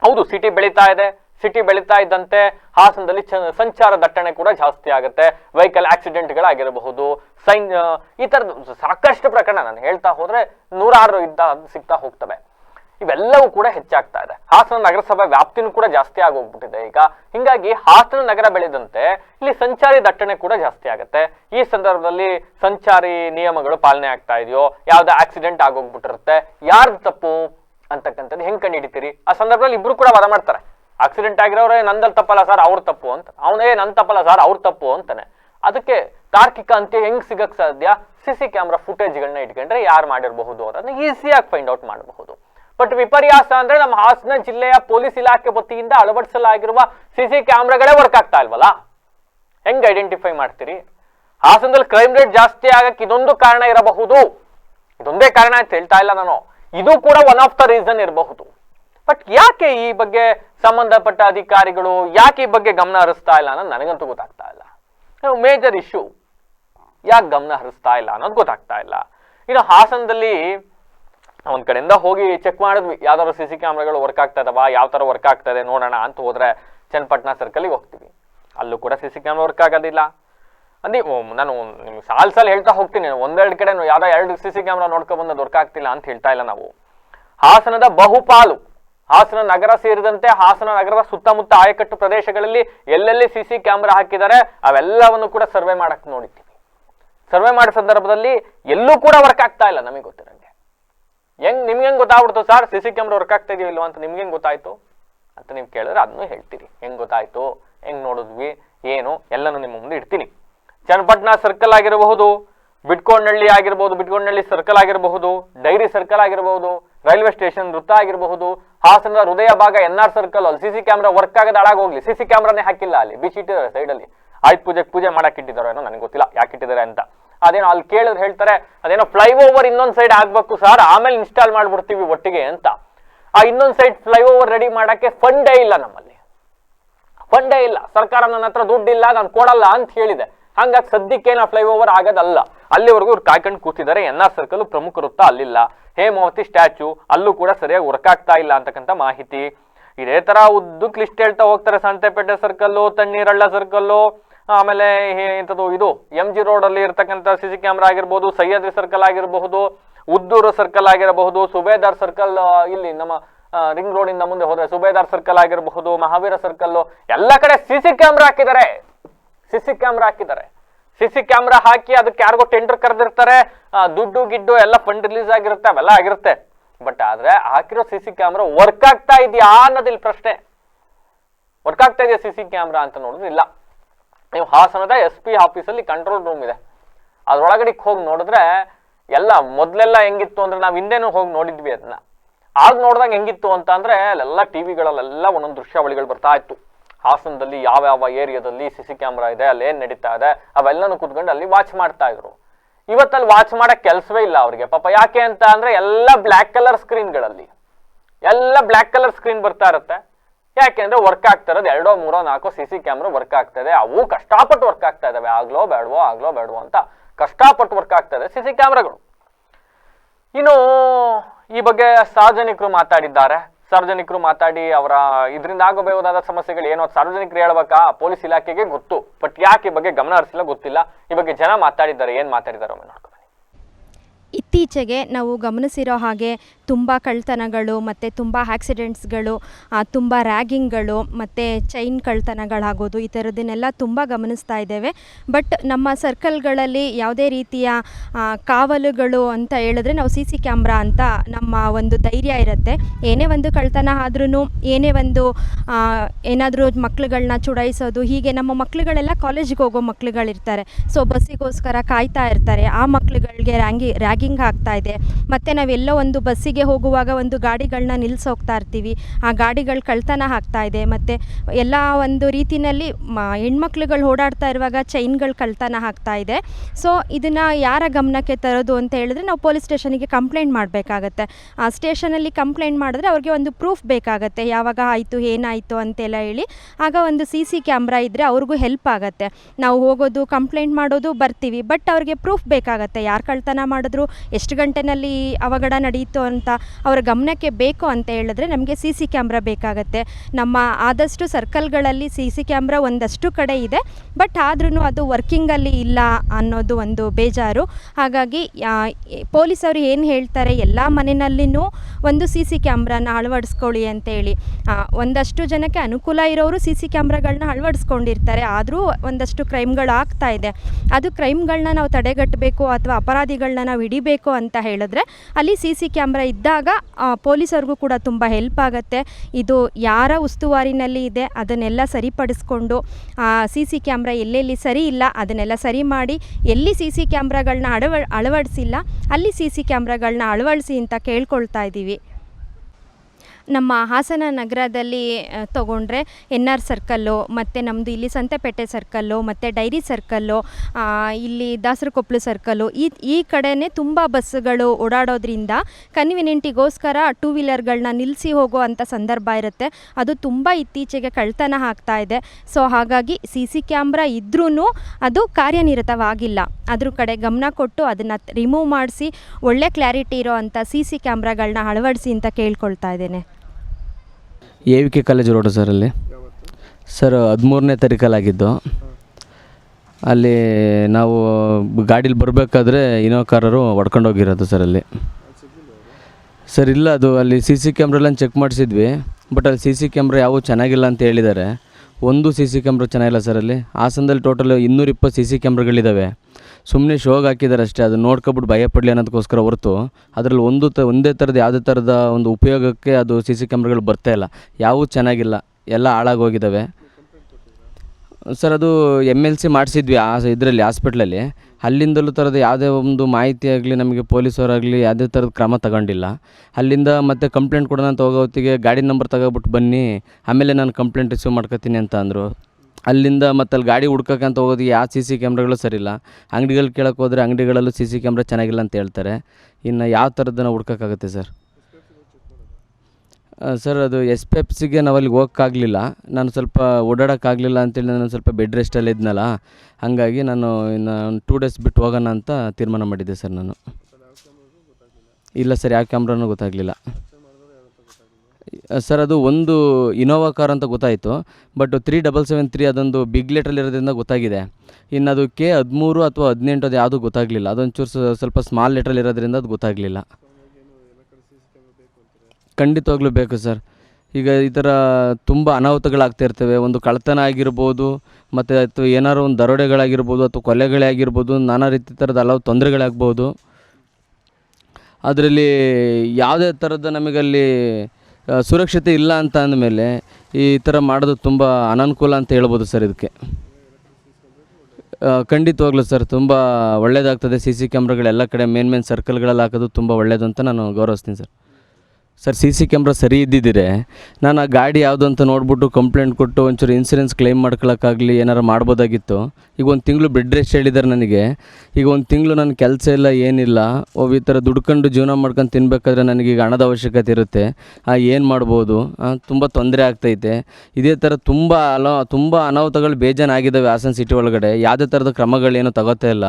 ಹೌದು ಸಿಟಿ ಬೆಳೀತಾ ಇದೆ. ಸಿಟಿ ಬೆಳೀತಾ ಇದ್ದಂತೆ ಹಾಸನದಲ್ಲಿ ಸಂಚಾರ ದಟ್ಟಣೆ ಕೂಡ ಜಾಸ್ತಿ ಆಗುತ್ತೆ. ವೆಹಿಕಲ್ ಆಕ್ಸಿಡೆಂಟ್ಗಳಾಗಿರಬಹುದು ಸೈನ್ ಈ ಥರದ್ದು ಸಾಕಷ್ಟು ಪ್ರಕರಣ ನಾನು ಹೇಳ್ತಾ ಹೋದ್ರೆ ನೂರಾರು ಇದ್ದ, ಸಿಗ್ತಾ ಹೋಗ್ತವೆ. ಇವೆಲ್ಲವೂ ಕೂಡ ಹೆಚ್ಚಾಗ್ತಾ ಇದೆ. ಹಾಸನ ನಗರಸಭೆ ವ್ಯಾಪ್ತಿನೂ ಕೂಡ ಜಾಸ್ತಿ ಆಗೋಗ್ಬಿಟ್ಟಿದೆ ಈಗ. ಹಿಂಗಾಗಿ ಹಾಸನ ನಗರ ಬೆಳೆದಂತೆ ಇಲ್ಲಿ ಸಂಚಾರಿ ದಟ್ಟಣೆ ಕೂಡ ಜಾಸ್ತಿ ಆಗುತ್ತೆ. ಈ ಸಂದರ್ಭದಲ್ಲಿ ಸಂಚಾರಿ ನಿಯಮಗಳು ಪಾಲನೆ ಆಗ್ತಾ ಇದೆಯೋ, ಯಾವ್ದೋ ಆಕ್ಸಿಡೆಂಟ್ ಆಗೋಗ್ಬಿಟ್ಟಿರುತ್ತೆ, ಯಾರ್ದು ತಪ್ಪು ಅಂತಕ್ಕಂಥದ್ದು ಹೆಂಗ್ ಕಂಡು ಹಿಡಿತೀರಿ ಆ ಸಂದರ್ಭದಲ್ಲಿ ಇಬ್ರು ಕೂಡ ವಾದ ಮಾಡ್ತಾರೆ. ಆಕ್ಸಿಡೆಂಟ್ ಆಗಿರೋರೇ ನಂದಲ್ಲಿ ತಪ್ಪಲ್ಲ ಸರ್, ಅವ್ರ ತಪ್ಪು ಅಂತ. ಅವನೇ ನನ್ನ ತಪ್ಪಲ್ಲ ಸರ್, ಅವ್ರ ತಪ್ಪು ಅಂತಾನೆ. ಅದಕ್ಕೆ ತಾರ್ಕಿಕ ಅಂತ್ಯ ಹೆಂಗ್ ಸಿಗಕ್ ಸಾಧ್ಯ? ಸಿ ಸಿ ಕ್ಯಾಮ್ರಾ ಫುಟೇಜ್ಗಳನ್ನ ಇಟ್ಕೊಂಡ್ರೆ ಯಾರು ಮಾಡಿರಬಹುದು ಅದನ್ನ ಈಸಿಯಾಗಿ ಫೈಂಡ್ ಔಟ್ ಮಾಡಬಹುದು. ಬಟ್ ವಿಪರ್ಯಾಸ ಅಂದ್ರೆ ನಮ್ಮ ಹಾಸನ ಜಿಲ್ಲೆಯ ಪೊಲೀಸ್ ಇಲಾಖೆ ವತಿಯಿಂದ ಅಳವಡಿಸಲಾಗಿರುವ ಸಿಸಿ ಕ್ಯಾಮ್ರಾಗಳೇ ವರ್ಕ್ ಆಗ್ತಾ ಇಲ್ವಲ್ಲ? ಹೆಂಗ್ ಐಡೆಂಟಿಫೈ ಮಾಡ್ತೀರಿ? ಹಾಸನದಲ್ಲಿ ಕ್ರೈಮ್ ರೇಟ್ ಜಾಸ್ತಿ ಆಗಕ್ಕೆ ಇದೊಂದು ಕಾರಣ ಇರಬಹುದು. ಇದೊಂದೇ ಕಾರಣ ಅಂತ ಹೇಳ್ತಾ ಇಲ್ಲ ನಾನು. ಇದು ಕೂಡ ಒನ್ ಆಫ್ ದ ರೀಸನ್ ಇರಬಹುದು. ಬಟ್ ಯಾಕೆ ಈ ಬಗ್ಗೆ ಸಂಬಂಧಪಟ್ಟ ಅಧಿಕಾರಿಗಳು ಯಾಕೆ ಈ ಬಗ್ಗೆ ಗಮನ ಹರಿಸ್ತಾ ಇಲ್ಲ ಅನ್ನೋದು ನನಗಂತೂ ಗೊತ್ತಾಗ್ತಾ ಇಲ್ಲ. ಮೇಜರ್ ಇಶ್ಯೂ ಯಾಕೆ ಗಮನ ಹರಿಸ್ತಾ ಇಲ್ಲ ಅನ್ನೋದು ಗೊತ್ತಾಗ್ತಾ ಇಲ್ಲ. ಇನ್ನು ಹಾಸನದಲ್ಲಿ ಒಂದ್ ಕಡೆಯಿಂದ ಹೋಗಿ ಚೆಕ್ ಮಾಡಿದ್ವಿ. ಯಾವ್ದಾದ್ರು ಸಿ ಸಿ ಕ್ಯಾಮ್ರಾಗಳು ವರ್ಕ್ ಆಗ್ತಾ ಇದಾವ, ಯಾವ ತರ ವರ್ಕ್ ಆಗ್ತಾ ಇದೆ ನೋಡೋಣ ಅಂತ ಹೋದ್ರೆ ಚನ್ನಪಟ್ಟಣ ಸರ್ಕಲ್ಗೆ ಹೋಗ್ತೀವಿ. ಅಲ್ಲೂ ಕೂಡ ಸಿ ಸಿ ಕ್ಯಾಮ್ರಾ ವರ್ಕ್ ಆಗೋದಿಲ್ಲ. ಅಂದಿ ನಾನು ನಿಮ್ಗೆ ಸಾಲ್ ಸಾಲ್ ಹೇಳ್ತಾ ಹೋಗ್ತೀನಿ. ಒಂದೆರಡು ಕಡೆ ಯಾವ್ದೋ ಎರಡು ಸಿ ಸಿ ಕ್ಯಾಮ್ರಾ ನೋಡ್ಕೊಂಡ್ ಬಂದದ್ದು ವರ್ಕ್ ಆಗ್ತಿಲ್ಲ ಅಂತ ಹೇಳ್ತಾ ಇಲ್ಲ ನಾವು. ಹಾಸನದ ಬಹುಪಾಲು, ಹಾಸನ ನಗರ ಸೇರಿದಂತೆ ಹಾಸನ ನಗರದ ಸುತ್ತಮುತ್ತ ಆಯಕಟ್ಟು ಪ್ರದೇಶಗಳಲ್ಲಿ ಎಲ್ಲೆಲ್ಲಿ ಸಿ ಸಿ ಕ್ಯಾಮ್ರಾ ಹಾಕಿದ್ದಾರೆ, ಅವೆಲ್ಲವನ್ನು ಕೂಡ ಸರ್ವೆ ಮಾಡಕ್ ನೋಡಿದ್ದೀವಿ ಸರ್ವೆ ಮಾಡೋ ಸಂದರ್ಭದಲ್ಲಿ ಎಲ್ಲೂ ಕೂಡ ವರ್ಕ್ ಆಗ್ತಾ ಇಲ್ಲ ನಮಗೆ ಗೊತ್ತಿರಂಗೆ ಹೆಂಗ್ ನಿಮ್ಗೆ ಹೆಂಗ್ ಗೊತ್ತಾಗ್ಬಿಡ್ತು sir? C C camera work ಆಗ್ತಾ ಇದೆಯೋ ಇಲ್ವಾ ಅಂತ ನಿಮ್ಗೆ ಹೆಂಗ್ ಗೊತ್ತಾಯ್ತು? ಅಂತ ನೀವು ಕೇಳಿದ್ರೆ ಅದನ್ನು ಹೇಳ್ತೀರಿ ಹೆಂಗ್ ಗೊತ್ತಾಯ್ತು? ಹೆಂಗ್ ನೋಡಿದ್ವಿ? ಏನು? ಎಲ್ಲನೂ ನಿಮ್ಮ ಮುಂದೆ ಇಡ್ತೀನಿ. ಚನ್ನಪಟ್ಟಣ ಸರ್ಕಲ್ ಆಗಿರಬಹುದು ಬಿಟ್ಕೊಂಡಳ್ಳಿ ಆಗಿರಬಹುದು ಬಿಟ್ಕೊಂಡಳ್ಳಿ ಸರ್ಕಲ್ ಆಗಿರಬಹುದು, ಡೈರಿ ಸರ್ಕಲ್ ಆಗಿರಬಹುದು, ರೈಲ್ವೆ ಸ್ಟೇಷನ್ ವೃತ್ತ ಆಗಿರಬಹುದು, ಹಾಸನದ ಹೃದಯ ಭಾಗ ಎನ್ ಆರ್ ಸರ್ಕಲ್ ಅಲ್ಲಿ ಸಿ ಸಿ ಕ್ಯಾಮ್ರಾ ವರ್ಕ್ ಆಗದ ಹಾಳಾಗೋಗ್ಲಿ ಸಿ ಸಿ ಕ್ಯಾಮ್ರಾನೇ ಹಾಕಿಲ್ಲ ಅಲ್ಲಿ ಬಿಚ್ಚಿಟ್ಟಿದ್ದಾರೆ ಸೈಡಲ್ಲಿ. ಆಯ್ತು ಪೂಜೆಗೆ ಪೂಜೆ ಮಾಡಕ್ಕೆ ಇಟ್ಟಿದ್ದಾರೋ ಏನೋ ನನಗೆ ಗೊತ್ತಿಲ್ಲ. ಯಾಕೆ ಇಟ್ಟಿದ್ದಾರೆ ಅಂತ. ಅದೇನೋ ಅಲ್ಲಿ ಕೇಳಿದ್ರೆ ಹೇಳ್ತಾರೆ, ಅದೇನೋ ಫ್ಲೈಓವರ್ ಇನ್ನೊಂದ್ ಸೈಡ್ ಆಗ್ಬೇಕು ಸರ್ ಆಮೇಲೆ ಇನ್ಸ್ಟಾಲ್ ಮಾಡ್ಬಿಡ್ತೀವಿ ಒಟ್ಟಿಗೆ ಅಂತ. ಆ ಇನ್ನೊಂದ್ ಸೈಡ್ ಫ್ಲೈ ಓವರ್ ರೆಡಿ ಮಾಡಕ್ಕೆ ಫಂಡೇ ಇಲ್ಲ ನಮ್ಮಲ್ಲಿ. ಫಂಡೇ ಇಲ್ಲ. ಸರ್ಕಾರ ನನ್ನ ಹತ್ರ ದುಡ್ಡಿಲ್ಲ, ನಾನು ಕೊಡಲ್ಲ ಅಂತ ಹೇಳಿದೆ. ಹಂಗಾಗಿ ಸದ್ಯಕ್ಕೆ ನಾ ಫ್ಲೈಓವರ್ ಆಗೋದಲ್ಲ. ಅಲ್ಲಿವರೆಗೂ ಇವ್ರು ಕಾಯ್ಕೊಂಡು ಕೂತಿದ್ದಾರೆ. ಎನ್ ಆರ್ ಸರ್ಕಲ್ ಪ್ರಮುಖ ವೃತ್ತ ಅಲ್ಲಿಲ್ಲ. ಹೇಮಾವತಿ ಸ್ಟ್ಯಾಚು ಅಲ್ಲೂ ಕೂಡ ಸರಿಯಾಗಿ ವರ್ಕ್ ಆಗ್ತಾ ಇಲ್ಲ ಅಂತಕ್ಕಂಥ ಮಾಹಿತಿ. ಇದೇ ತರ ಉದ್ದಕ್ಕೆ ಲಿಸ್ಟ್ ಹೇಳ್ತಾ ಹೋಗ್ತಾರೆ. ಸಂತೆಪೇಟೆ ಸರ್ಕಲ್ಲು ತಣ್ಣೀರಳ್ಳ ಸರ್ಕಲ್ಲು ಆಮೇಲೆ ಇಂಥದ್ದು ಇದು ಎಂ ಜಿ ರೋಡ್ ಅಲ್ಲಿ ಇರ್ತಕ್ಕಂಥ ಸಿ ಸಿ ಕ್ಯಾಮ್ರಾ ಆಗಿರ್ಬೋದು ಸಹ್ಯಾದ್ರಿ ಸರ್ಕಲ್ ಆಗಿರಬಹುದು ಉದ್ದೂರು ಸರ್ಕಲ್ ಆಗಿರಬಹುದು ಸುಬೇದಾರ್ ಸರ್ಕಲ್ ಇಲ್ಲಿ ನಮ್ಮ ರಿಂಗ್ ರೋಡ್ ಇಂದ ಮುಂದೆ ಹೋದ್ರೆ ಸುಬೇದಾರ್ ಸರ್ಕಲ್ ಆಗಿರಬಹುದು ಮಹಾವೀರ ಸರ್ಕಲ್ ಎಲ್ಲ ಕಡೆ ಸಿ ಸಿ ಕ್ಯಾಮ್ರಾ ಹಾಕಿದ್ದಾರೆ. ಸಿ ಸಿ ಕ್ಯಾಮ್ರಾ ಹಾಕಿದ್ದಾರೆ. ಸಿ ಸಿ ಕ್ಯಾಮ್ರಾ ಹಾಕಿ ಅದಕ್ಕೆ ಯಾರಿಗೋ ಟೆಂಡರ್ ಕರೆದಿರ್ತಾರೆ ದುಡ್ಡು, ಗಿಡ್ಡು ಎಲ್ಲ ಫಂಡ್ ರಿಲೀಸ್ ಆಗಿರುತ್ತೆ, ಅವೆಲ್ಲ ಆಗಿರುತ್ತೆ. ಬಟ್ ಆದ್ರೆ ಹಾಕಿರೋ ಸಿ ಸಿ ಕ್ಯಾಮ್ರಾ ವರ್ಕ್ ಆಗ್ತಾ ಇದೆಯಾ ಅನ್ನೋದಿಲ್ಲ ಪ್ರಶ್ನೆ. ವರ್ಕ್ ಆಗ್ತಾ ಇದೆಯಾ ಸಿ ಸಿ ಕ್ಯಾಮ್ರಾ ಅಂತ ನೋಡಿದ್ರೆ ಇಲ್ಲ. ನೀವು ಹಾಸನದ ಎಸ್ ಪಿ ಆಫೀಸಲ್ಲಿ ಕಂಟ್ರೋಲ್ ರೂಮ್ ಇದೆ. ಅದ್ರೊಳಗಡೆ ಹೋಗಿ ನೋಡಿದ್ರೆ ಎಲ್ಲ ಮೊದಲೆಲ್ಲ ಹೆಂಗಿತ್ತು ಅಂದ್ರೆ ನಾವು ಹಿಂದೆನೂ ಹೋಗಿ ನೋಡಿದ್ವಿ ಅದನ್ನ ಆಗ ನೋಡಿದಾಗ ಹೆಂಗಿತ್ತು ಅಂತ ಅಂದ್ರೆ ಅಲ್ಲೆಲ್ಲ ಟಿವಿಗಳಲ್ಲೆಲ್ಲ ಒಂದೊಂದು ದೃಶ್ಯಾವಳಿಗಳು ಬರ್ತಾ ಇತ್ತು. ಹಾಸನದಲ್ಲಿ ಯಾವ ಯಾವ ಏರಿಯಾದಲ್ಲಿ ಸಿ ಸಿ ಕ್ಯಾಮ್ರಾ ಇದೆ, ಅಲ್ಲಿ ಏನು ನಡೀತಾ ಇದೆ, ಅವೆಲ್ಲನೂ ಕುತ್ಕೊಂಡು ಅಲ್ಲಿ ವಾಚ್ ಮಾಡ್ತಾ ಇದ್ರು. ಇವತ್ತಲ್ಲಿ ವಾಚ್ ಮಾಡಕ್ ಕೆಲಸವೇ ಇಲ್ಲ ಅವ್ರಿಗೆ. ಪಾಪ ಯಾಕೆ ಅಂತ ಅಂದ್ರೆ ಎಲ್ಲ ಬ್ಲ್ಯಾಕ್ ಕಲರ್ ಸ್ಕ್ರೀನ್ಗಳಲ್ಲಿ. ಎಲ್ಲ ಬ್ಲ್ಯಾಕ್ ಕಲರ್ ಸ್ಕ್ರೀನ್ ಬರ್ತಾ ಇರುತ್ತೆ. ಯಾಕೆಂದ್ರೆ ವರ್ಕ್ ಆಗ್ತಾ ಇರೋದು ಎರಡೋ, ಮೂರೋ, ನಾಲ್ಕು ಸಿ ಸಿ ಕ್ಯಾಮ್ರಾ ವರ್ಕ್ ಆಗ್ತಾ ಇದೆ. ಅವು ಕಷ್ಟಪಟ್ಟು ವರ್ಕ್ ಆಗ್ತಾ ಇದಾವೆ. ಆಗ್ಲೋ ಬೇಡವೋ ಆಗ್ಲೋ ಬೇಡವೋ ಅಂತ ಕಷ್ಟಪಟ್ಟು ವರ್ಕ್ ಆಗ್ತಾ ಇದೆ ಸಿ ಸಿ ಕ್ಯಾಮ್ರಾಗಳು ಇನ್ನು ಈ ಬಗ್ಗೆ ಸಾರ್ವಜನಿಕರು ಮಾತಾಡಿದ್ದಾರೆ. ಸಾರ್ವಜನಿಕರು ಮಾತಾಡಿ ಅವರ ಇದರಿಂದ ಆಗಬಹುದಾದ ಸಮಸ್ಯೆಗಳು ಏನು ಸಾರ್ವಜನಿಕರು ಹೇಳ್ಬೇಕಾ? ಪೊಲೀಸ್ ಇಲಾಖೆಗೆ ಗೊತ್ತು. ಬಟ್ ಯಾಕೆ ಈ ಬಗ್ಗೆ ಗಮನ ಹರಿಸಿಲ್ಲ? ಗೊತ್ತಿಲ್ಲ. ಈ ಬಗ್ಗೆ ಜನ ಮಾತಾಡಿದ್ದಾರೆ. ಏನ್ ಮಾತಾಡಿದ್ದಾರೆ? ಒಮ್ಮೆ ನೋಡ್ಕೊಂಡು ಇತ್ತೀಚೆಗೆ ನಾವು ಗಮನಿಸಿರೋ ಹಾಗೆ ತುಂಬ ಕಳ್ತನಗಳು ಮತ್ತು ತುಂಬ ಆ್ಯಕ್ಸಿಡೆಂಟ್ಸ್ಗಳು ತುಂಬ ರ್ಯಾಗಿಂಗ್ಗಳು ಮತ್ತು ಚೈನ್ ಕಳ್ತನಗಳಾಗೋದು ಈ ಥರದ್ದನ್ನೆಲ್ಲ ತುಂಬ ಗಮನಿಸ್ತಾ ಇದ್ದೇವೆ. ಬಟ್ ನಮ್ಮ ಸರ್ಕಲ್ಗಳಲ್ಲಿ ಯಾವುದೇ ರೀತಿಯ ಕಾವಲುಗಳು ಅಂತ ಹೇಳಿದ್ರೆ ನಾವು ಸಿ ಸಿ ಕ್ಯಾಮ್ರಾ ಅಂತ ನಮ್ಮ ಒಂದು ಧೈರ್ಯ ಇರುತ್ತೆ. ಏನೇ ಒಂದು ಕಳ್ತನ ಆದ್ರೂ ಏನೇ ಒಂದು ಏನಾದರೂ ಮಕ್ಳುಗಳನ್ನ ಚುಡಾಯಿಸೋದು, ಹೀಗೆ ನಮ್ಮ ಮಕ್ಳುಗಳೆಲ್ಲ ಕಾಲೇಜಿಗೆ ಹೋಗೋ ಮಕ್ಳುಗಳಿರ್ತಾರೆ. ಸೊ ಬಸ್ಸಿಗೋಸ್ಕರ ಕಾಯ್ತಾ ಇರ್ತಾರೆ. ಆ ಮಕ್ಳುಗಳಿಗೆ ರ್ಯಾಂಗಿ ರ್ಯಾಗಿಂಗ್ ಆಗ್ತಾ ಇದೆ. ಮತ್ತು ನಾವೆಲ್ಲೋ ಒಂದು ಬಸ್ಸಿಗೆ ಹೋಗುವಾಗ ಒಂದು ಗಾಡಿಗಳನ್ನ ನಿಲ್ಲಿಸಿ ಇರ್ತೀವಿ. ಆ ಗಾಡಿಗಳು ಕಳ್ತನ ಆಗ್ತಾ ಇದೆ. ಮತ್ತು ಎಲ್ಲ ಒಂದು ರೀತಿಯಲ್ಲಿ ಮ, ಹೆಣ್ಮಕ್ಳುಗಳು ಓಡಾಡ್ತಾ ಇರುವಾಗ ಚೈನ್ಗಳು ಕಳ್ತನ ಆಗ್ತಾ ಇದೆ. ಸೊ, ಇದನ್ನು ಯಾರ ಗಮನಕ್ಕೆ ತರೋದು ಅಂತ ಹೇಳಿದ್ರೆ ನಾವು ಪೊಲೀಸ್ ಸ್ಟೇಷನಿಗೆ ಕಂಪ್ಲೇಂಟ್ ಮಾಡಬೇಕಾಗತ್ತೆ. ಆ ಸ್ಟೇಷನಲ್ಲಿ ಕಂಪ್ಲೇಂಟ್ ಮಾಡಿದ್ರೆ ಅವ್ರಿಗೆ ಒಂದು ಪ್ರೂಫ್ ಬೇಕಾಗತ್ತೆ. ಯಾವಾಗ ಆಯಿತು, ಏನಾಯಿತು ಅಂತೆಲ್ಲ ಹೇಳಿ. ಆಗ ಒಂದು ಸಿ ಸಿ ಕ್ಯಾಮ್ರಾ ಇದ್ದರೆ ಅವ್ರಿಗೂ ಹೆಲ್ಪ್ ಆಗುತ್ತೆ. ನಾವು ಹೋಗೋದು, ಕಂಪ್ಲೇಂಟ್ ಮಾಡೋದು ಬರ್ತೀವಿ. ಬಟ್ ಅವ್ರಿಗೆ ಪ್ರೂಫ್ ಬೇಕಾಗತ್ತೆ. ಯಾರು ಕಳ್ತನ ಮಾಡಿದ್ರು, ಎಷ್ಟು ಗಂಟೆನಲ್ಲಿ ಅವಘಡ ನಡೆಯಿತು ಅಂತ ಅವರ ಗಮನಕ್ಕೆ ಬೇಕು ಅಂತ ಹೇಳಿದ್ರೆ ನಮಗೆ ಸಿ ಸಿ ಕ್ಯಾಮ್ರಾ ಬೇಕಾಗತ್ತೆ. ನಮ್ಮ ಆದಷ್ಟು ಸರ್ಕಲ್ಗಳಲ್ಲಿ ಸಿ ಸಿ ಕ್ಯಾಮ್ರಾ ಒಂದಷ್ಟು ಕಡೆ ಇದೆ. ಬಟ್ ಆದ್ರೂ ಅದು ವರ್ಕಿಂಗಲ್ಲಿ ಇಲ್ಲ ಅನ್ನೋದು ಒಂದು ಬೇಜಾರು. ಹಾಗಾಗಿ ಪೊಲೀಸ್ ಅವರು ಏನು ಹೇಳ್ತಾರೆ ಎಲ್ಲ ಮನೆಯಲ್ಲಿನೂ ಒಂದು ಸಿ ಸಿ ಕ್ಯಾಮ್ರಾನ ಅಳವಡಿಸ್ಕೊಳ್ಳಿ ಅಂತೇಳಿ ಒಂದಷ್ಟು ಜನಕ್ಕೆ ಅನುಕೂಲ ಇರೋರು ಸಿ ಸಿ ಕ್ಯಾಮ್ರಾಗಳನ್ನ ಅಳವಡಿಸ್ಕೊಂಡಿರ್ತಾರೆ. ಆದರೂ ಒಂದಷ್ಟು ಕ್ರೈಮ್ಗಳು ಆಗ್ತಾ ಇದೆ. ಅದು ಕ್ರೈಮ್ಗಳನ್ನ ನಾವು ತಡೆಗಟ್ಟಬೇಕು ಅಥವಾ ಅಪರಾಧಿಗಳನ್ನ ನಾವು ಹಿಡಿಬೇಕು ಅಂತ ಹೇಳಿದ್ರೆ ಅಲ್ಲಿ ಸಿ ಸಿ ಕ್ಯಾಮ್ರಾ ಇದ್ದಾಗ ಪೊಲೀಸರಿಗೂ ಕೂಡ ತುಂಬ ಹೆಲ್ಪ್ ಆಗುತ್ತೆ. ಇದು ಯಾರ ಉಸ್ತುವಾರಿನಲ್ಲಿ ಇದೆ ಅದನ್ನೆಲ್ಲ ಸರಿಪಡಿಸ್ಕೊಂಡು ಸಿ ಸಿ ಕ್ಯಾಮ್ರಾ ಎಲ್ಲೆಲ್ಲಿ ಸರಿ ಇಲ್ಲ ಅದನ್ನೆಲ್ಲ ಸರಿ ಮಾಡಿ, ಎಲ್ಲಿ ಸಿ ಸಿ ಕ್ಯಾಮ್ರಾಗಳನ್ನ ಅಳವ, ಅಳವಡಿಸಿಲ್ಲ ಅಲ್ಲಿ ಸಿ ಸಿ ಕ್ಯಾಮ್ರಾಗಳನ್ನ ಅಳವಡಿಸಿ ಅಂತ ಕೇಳ್ಕೊಳ್ತಾ ಇದ್ದೀವಿ. ನಮ್ಮ ಹಾಸನ ನಗರದಲ್ಲಿ ತೊಗೊಂಡ್ರೆ ಎನ್ ಆರ್ ಸರ್ಕಲ್ಲು, ಮತ್ತು ನಮ್ಮದು ಇಲ್ಲಿ ಸಂತೆಪೇಟೆ ಸರ್ಕಲ್ಲು, ಮತ್ತು ಡೈರಿ ಸರ್ಕಲ್ಲು ಇಲ್ಲಿ ದಾಸರಕೊಪ್ಪಲು ಸರ್ಕಲ್ಲು, ಈ ಈ ಕಡೆನೇ ತುಂಬ ಬಸ್ಸುಗಳು ಓಡಾಡೋದ್ರಿಂದ ಕನ್ವಿನೆಂಟಿಗೋಸ್ಕರ ಟೂ ವೀಲರ್ಗಳನ್ನ ನಿಲ್ಲಿಸಿ ಹೋಗೋ ಅಂಥ ಸಂದರ್ಭ ಇರುತ್ತೆ. ಅದು ತುಂಬ ಇತ್ತೀಚೆಗೆ ಕಳ್ತನ ಆಗ್ತಾ ಇದೆ. ಸೊ, ಹಾಗಾಗಿ ಸಿ ಸಿ ಕ್ಯಾಮ್ರಾ ಇದ್ರೂ ಅದು ಕಾರ್ಯನಿರತವಾಗಿಲ್ಲ. ಅದ್ರ ಕಡೆ ಗಮನ ಕೊಟ್ಟು ಅದನ್ನು ರಿಮೂವ್ ಮಾಡಿಸಿ ಒಳ್ಳೆ ಕ್ಲಾರಿಟಿ ಇರೋ ಅಂಥ ಸಿ ಸಿ ಕ್ಯಾಮ್ರಾಗಳನ್ನ ಅಳವಡಿಸಿ ಅಂತ ಕೇಳ್ಕೊಳ್ತಾ ಇದ್ದೇನೆ. A V K college road sir ಅಲ್ಲಿ. ಸರ್, ಹದಿಮೂರನೇ ತಾರೀಕಲ್ಲಾಗಿದ್ದು. ಅಲ್ಲಿ ನಾವು ಗಾಡೀಲಿ ಬರಬೇಕಾದ್ರೆ ಇನೋ ಕಾರರು ಹೊಡ್ಕೊಂಡು ಹೋಗಿರೋದು ಸರ್ ಅಲ್ಲಿ. ಸರ್, ಇಲ್ಲ ಅದು ಅಲ್ಲಿ ಸಿ ಸಿ ಕ್ಯಾಮ್ರೆಲ್ಲ ಚೆಕ್ ಮಾಡಿಸಿದ್ವಿ. ಬಟ್ ಅಲ್ಲಿ ಸಿ ಸಿ ಕ್ಯಾಮ್ರಾ ಯಾವೂ ಚೆನ್ನಾಗಿಲ್ಲ ಅಂತ ಹೇಳಿದ್ದಾರೆ. ಒಂದು ಸಿ ಸಿ ಕ್ಯಾಮ್ರಾ ಚೆನ್ನಾಗಿಲ್ಲ ಸರ್ ಅಲ್ಲಿ. ಹಾಸನದಲ್ಲಿ ಟೋಟಲ್ ಇನ್ನೂರಿಪ್ಪತ್ತು ಸಿ ಸಿ ಕ್ಯಾಮ್ರಾಗಳಿದ್ದಾವೆ ಸುಮ್ಮನೆ ಶೋಗೆ ಹಾಕಿದ್ದಾರೆ ಅಷ್ಟೇ ಅದು ನೋಡ್ಕೊಬಿಟ್ಟು ಭಯ ಪಡಲಿ ಅನ್ನೋದಕ್ಕೋಸ್ಕರ ಹೊರತು, ಅದರಲ್ಲಿ ಒಂದು ತ, ಒಂದೇ ಥರದ ಯಾವುದೇ ಥರದ ಒಂದು ಉಪಯೋಗಕ್ಕೆ ಅದು ಸಿ ಸಿ ಕ್ಯಾಮ್ರಾಗಳು ಬರ್ತಾ ಇಲ್ಲ. ಯಾವೂ ಚೆನ್ನಾಗಿಲ್ಲ. ಎಲ್ಲ ಹಾಳಾಗೋಗಿದ್ದಾವೆ ಸರ್, ಅದು ಎಂ ಎಲ್ ಸಿ ಮಾಡಿಸಿದ್ವಿ ಆ ಇದರಲ್ಲಿ, ಹಾಸ್ಪಿಟ್ಲಲ್ಲಿ. ಅಲ್ಲಿಂದಲೂ ಥರದ ಯಾವುದೇ ಒಂದು ಮಾಹಿತಿ ಆಗಲಿ, ನಮಗೆ ಪೊಲೀಸವರಾಗಲಿ ಯಾವುದೇ ಥರದ ಕ್ರಮ ತಗೊಂಡಿಲ್ಲ. ಅಲ್ಲಿಂದ ಮತ್ತೆ ಕಂಪ್ಲೇಂಟ್ ಕೊಡೋಣ ಅಂತ ಹೋಗೋ ಹೊತ್ತಿಗೆ ಗಾಡಿ ನಂಬರ್ ತಗೋಬಿಟ್ಟು ಬನ್ನಿ, ಆಮೇಲೆ ನಾನು ಕಂಪ್ಲೇಂಟ್ ರಿಸೀವ್ ಮಾಡ್ಕೊತೀನಿ ಅಂತ ಅಂದರು. ಅಲ್ಲಿಂದ ಮತ್ತೆ ಅಲ್ಲಿ ಗಾಡಿ ಹುಡ್ಕಕ್ಕಂತ ಹೋಗೋದು ಯಾವ ಸಿ ಸಿ ಕ್ಯಾಮ್ರಾಗಳು ಸರಿಯಿಲ್ಲ. ಅಂಗಡಿಗಳು ಕೇಳಕ್ಕೆ ಹೋದರೆ ಅಂಗಡಿಗಳಲ್ಲೂ ಸಿ ಸಿ ಕ್ಯಾಮ್ರಾ ಚೆನ್ನಾಗಿಲ್ಲ ಅಂತ ಹೇಳ್ತಾರೆ. ಇನ್ನು ಯಾವ ಥರದ್ದನ್ನು ಹುಡ್ಕೋಕ್ಕಾಗುತ್ತೆ ಸರ್? ಸರ್, ಅದು ಎಸ್ ಪಿ ಎಫ್ ಸಿಗೆ ನಾವು ಅಲ್ಲಿಗೆ ಹೋಗೋಕ್ಕಾಗಲಿಲ್ಲ. ನಾನು ಸ್ವಲ್ಪ ಓಡಾಡೋಕ್ಕಾಗಲಿಲ್ಲ ಅಂತೇಳಿ ನಾನು ಸ್ವಲ್ಪ ಬೆಡ್ ರೆಸ್ಟಲ್ಲಿ ಇದ್ನಲ್ಲ, ಹಾಗಾಗಿ ನಾನು ಇನ್ನು ಒಂದು ಟೂ ಡೇಸ್ ಬಿಟ್ಟು ಹೋಗೋಣ ಅಂತ ತೀರ್ಮಾನ ಮಾಡಿದ್ದೆ ಸರ್ ನಾನು. ಇಲ್ಲ ಸರ್, ಯಾವ ಕ್ಯಾಮ್ರಾನೂ ಗೊತ್ತಾಗಲಿಲ್ಲ. ಸರ್, ಅದು ಒಂದು ಇನೋವಾ ಕಾರ್ ಅಂತ ಗೊತ್ತಾಯಿತು, but three double seven three ಅದೊಂದು ಬಿಗ್ ಲೆಟ್ರಲ್ಲಿ ಇರೋದ್ರಿಂದ ಗೊತ್ತಾಗಿದೆ. ಇನ್ನು ಅದು ಕೆ ಹದಿಮೂರು ಅಥವಾ ಹದಿನೆಂಟು ಅದು ಯಾವುದೂ ಗೊತ್ತಾಗಲಿಲ್ಲ. ಅದೊಂಚೂರು ಸ್ವಲ್ಪ ಸ್ಮಾಲ್ ಲೆಟ್ರಲ್ಲಿ ಇರೋದ್ರಿಂದ ಅದು ಗೊತ್ತಾಗಲಿಲ್ಲ. ಖಂಡಿತವಾಗ್ಲೂ ಬೇಕು ಸರ್. ಈಗ ಈ ಥರ ತುಂಬ ಅನಾಹುತಗಳಾಗ್ತಾ ಇರ್ತವೆ. ಒಂದು ಕಳ್ತನ ಆಗಿರ್ಬೋದು, ಮತ್ತು ಅಥವಾ ಏನಾದ್ರು ಒಂದು ದರೋಡೆಗಳಾಗಿರ್ಬೋದು, ಅಥವಾ ಕೊಲೆಗಳೇ ಆಗಿರ್ಬೋದು, ನಾನಾ ರೀತಿ ಥರದ ಹಲವು ತೊಂದರೆಗಳಾಗ್ಬೋದು. ಅದರಲ್ಲಿ ಯಾವುದೇ ಥರದ ನಮಗಲ್ಲಿ ಸುರಕ್ಷತೆ ಇಲ್ಲ ಅಂತ ಅಂದಮೇಲೆ ಈ ಥರ ಮಾಡೋದು ತುಂಬ ಅನನುಕೂಲ ಅಂತ ಹೇಳ್ಬೋದು ಸರ್ ಇದಕ್ಕೆ. ಖಂಡಿತವಾಗ್ಲು ಸರ್ ತುಂಬ ಒಳ್ಳೆಯದಾಗ್ತದೆ ಸಿ ಸಿ ಕ್ಯಾಮ್ರಾಗಳೆಲ್ಲ ಕಡೆ ಮೇನ್ ಮೇನ್ ಸರ್ಕಲ್ಗಳಲ್ಲಿ ಹಾಕೋದು ತುಂಬ ಒಳ್ಳೆಯದು ಅಂತ ನಾನು ಗೌರವಿಸ್ತೀನಿ sir. Sir, C C camera ಸರಿ ಇದ್ದಿದ್ದರೆ ನಾನು ಆ ಗಾಡಿ ಯಾವುದು ಅಂತ ನೋಡ್ಬಿಟ್ಟು ಕಂಪ್ಲೇಂಟ್ ಕೊಟ್ಟು ಒಂಚೂರು ಇನ್ಸೂರೆನ್ಸ್ ಕ್ಲೇಮ್ ಮಾಡ್ಕೊಳಕ್ಕಾಗಲಿ ಏನಾರು ಮಾಡ್ಬೋದಾಗಿತ್ತು. ಈಗ ಒಂದು ತಿಂಗಳು ಬೆಡ್ ರೆಸ್ಟ್ ಹೇಳಿದ್ದಾರೆ ನನಗೆ. ಈಗ ಒಂದು ತಿಂಗಳು ನನ್ನ ಕೆಲಸ ಇಲ್ಲ ಏನಿಲ್ಲ ಈ ಥರ ದುಡ್ಕೊಂಡು ಜೀವನ ಮಾಡ್ಕೊಂಡು ತಿನ್ಬೇಕಾದ್ರೆ ನನಗೆ ಈಗ ಹಣದ ಅವಶ್ಯಕತೆ ಇರುತ್ತೆ. ಏನು ಮಾಡ್ಬೋದು? ತುಂಬ ತೊಂದರೆ ಆಗ್ತೈತೆ. ಇದೇ ಥರ ತುಂಬ ಅಲ, ತುಂಬ ಅನಾಹುತಗಳು ಬೇಜಾನಾಗಿದ್ದಾವೆ ಹಾಸನ ಸಿಟಿ ಒಳಗಡೆ. ಯಾವುದೇ ಥರದ ಕ್ರಮಗಳೇನು ತಗೋತಾ ಇಲ್ಲ.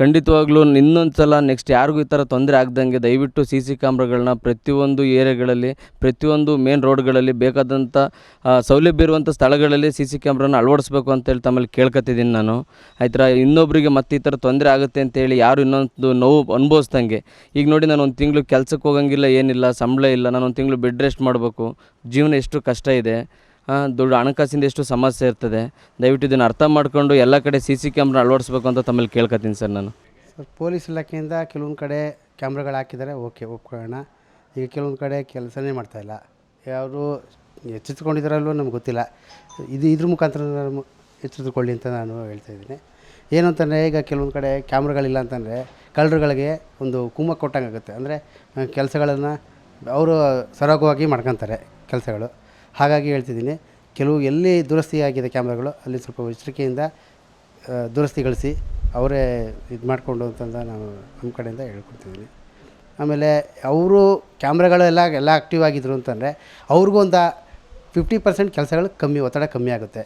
ಖಂಡಿತವಾಗ್ಲೂ ಇನ್ನೊಂದು ಸಲ ನೆಕ್ಸ್ಟ್ ಯಾರಿಗೂ ಈ ಥರ ತೊಂದರೆ ಆಗ್ದಂಗೆ ದಯವಿಟ್ಟು ಸಿ ಸಿ ಕ್ಯಾಮ್ರಾಗಳನ್ನ ಪ್ರತಿಯೊಂದು ಏರಿಯಾಗಳಲ್ಲಿ ಪ್ರತಿಯೊಂದು ಮೇನ್ ರೋಡ್ಗಳಲ್ಲಿ ಬೇಕಾದಂಥ ಸೌಲಭ್ಯ ಇರುವಂಥ ಸ್ಥಳಗಳಲ್ಲಿ ಸಿ ಸಿ ಕ್ಯಾಮ್ರಾನ ಅಳವಡಿಸ್ಬೇಕು ಅಂತೇಳಿ ತಮ್ಮಲ್ಲಿ ಕೇಳ್ಕೊತಿದ್ದೀನಿ ನಾನು. ಆಯ್ತರ ಇನ್ನೊಬ್ಬರಿಗೆ ಮತ್ತೆ ಈ ಥರ ತೊಂದರೆ ಆಗುತ್ತೆ ಅಂತೇಳಿ ಯಾರು ಇನ್ನೊಂದು ನೋವು ಅನುಭವಿಸ್ದಂಗೆ. ಈಗ ನೋಡಿ ನಾನು ಒಂದು ತಿಂಗಳು ಕೆಲಸಕ್ಕೆ ಹೋಗಂಗಿಲ್ಲ, ಏನಿಲ್ಲ, ಸಂಬಳ ಇಲ್ಲ, ನಾನು ಒಂದು ತಿಂಗಳು ಬೆಡ್ ರೆಸ್ಟ್ ಮಾಡಬೇಕು. ಜೀವನ ಎಷ್ಟು ಕಷ್ಟ ಇದೆ. ದುಡ್ಡು ಹಣಕಾಸಿಂದ ಎಷ್ಟು ಸಮಸ್ಯೆ ಇರ್ತದೆ. ದಯವಿಟ್ಟು ಇದನ್ನು ಅರ್ಥ ಮಾಡಿಕೊಂಡು ಎಲ್ಲ ಕಡೆ ಸಿ ಸಿ ಕ್ಯಾಮ್ರಾ ಅಳವಡಿಸ್ಬೇಕು ಅಂತ ತಮ್ಮಲ್ಲಿ ಕೇಳ್ಕೊತೀನಿ ಸರ್ ನಾನು. ಸರ್, ಪೊಲೀಸ್ ಇಲಾಖೆಯಿಂದ ಕೆಲವೊಂದು ಕಡೆ ಕ್ಯಾಮ್ರಾಗಳು ಹಾಕಿದ್ದಾರೆ. ಓಕೆ, ಒಪ್ಕೊಳ್ಳೋಣ. ಈಗ ಕೆಲವೊಂದು ಕಡೆ ಕೆಲಸನೇ ಮಾಡ್ತಾಯಿಲ್ಲ ಯಾರು ಎಚ್ಚೆತ್ಕೊಂಡಿದ್ದಾರಲ್ವೋ ನಮ್ಗೆ ಗೊತ್ತಿಲ್ಲ. ಇದು ಇದ್ರ ಮುಖಾಂತರ ನಾನು ಎಚ್ಚೆತ್ತುಕೊಳ್ಳಿ ಅಂತ ನಾನು ಹೇಳ್ತಾ ಇದ್ದೀನಿ. ಏನು ಅಂತಂದರೆ, ಈಗ ಕೆಲವೊಂದು ಕಡೆ ಕ್ಯಾಮ್ರಾಗಳಿಲ್ಲ ಅಂತಂದರೆ ಕಳ್ಳರುಗಳಿಗೆ ಒಂದು ಕುಮ್ಮ ಕೊಟ್ಟಂಗೆ ಆಗುತ್ತೆ. ಅಂದರೆ ಕೆಲಸಗಳನ್ನು ಅವರು ಸರಾಗವಾಗಿ ಮಾಡ್ಕೊತಾರೆ ಕೆಲಸಗಳು. ಹಾಗಾಗಿ ಹೇಳ್ತಿದ್ದೀನಿ, ಕೆಲವು ಎಲ್ಲಿ ದುರಸ್ತಿ ಆಗಿದೆ ಕ್ಯಾಮ್ರಾಗಳು, ಅಲ್ಲಿ ಸ್ವಲ್ಪ ಎಚ್ಚರಿಕೆಯಿಂದ ದುರಸ್ತಿಗಳಿಸಿ ಅವರೇ ಇದು ಮಾಡಿಕೊಂಡು ಅಂತಂದ ನಾನು ನಮ್ಮ ಕಡೆಯಿಂದ ಹೇಳ್ಕೊಡ್ತಿದ್ದೀನಿ. ಆಮೇಲೆ ಅವರು ಕ್ಯಾಮ್ರಾಗಳು ಎಲ್ಲ ಆ್ಯಕ್ಟಿವ್ ಆಗಿದ್ರು ಅಂತಂದರೆ ಅವ್ರಿಗೂ ಒಂದು ಫಿಫ್ಟಿ ಪರ್ಸೆಂಟ್ ಕೆಲಸಗಳು ಕಮ್ಮಿ, ಒತ್ತಡ ಕಮ್ಮಿ ಆಗುತ್ತೆ.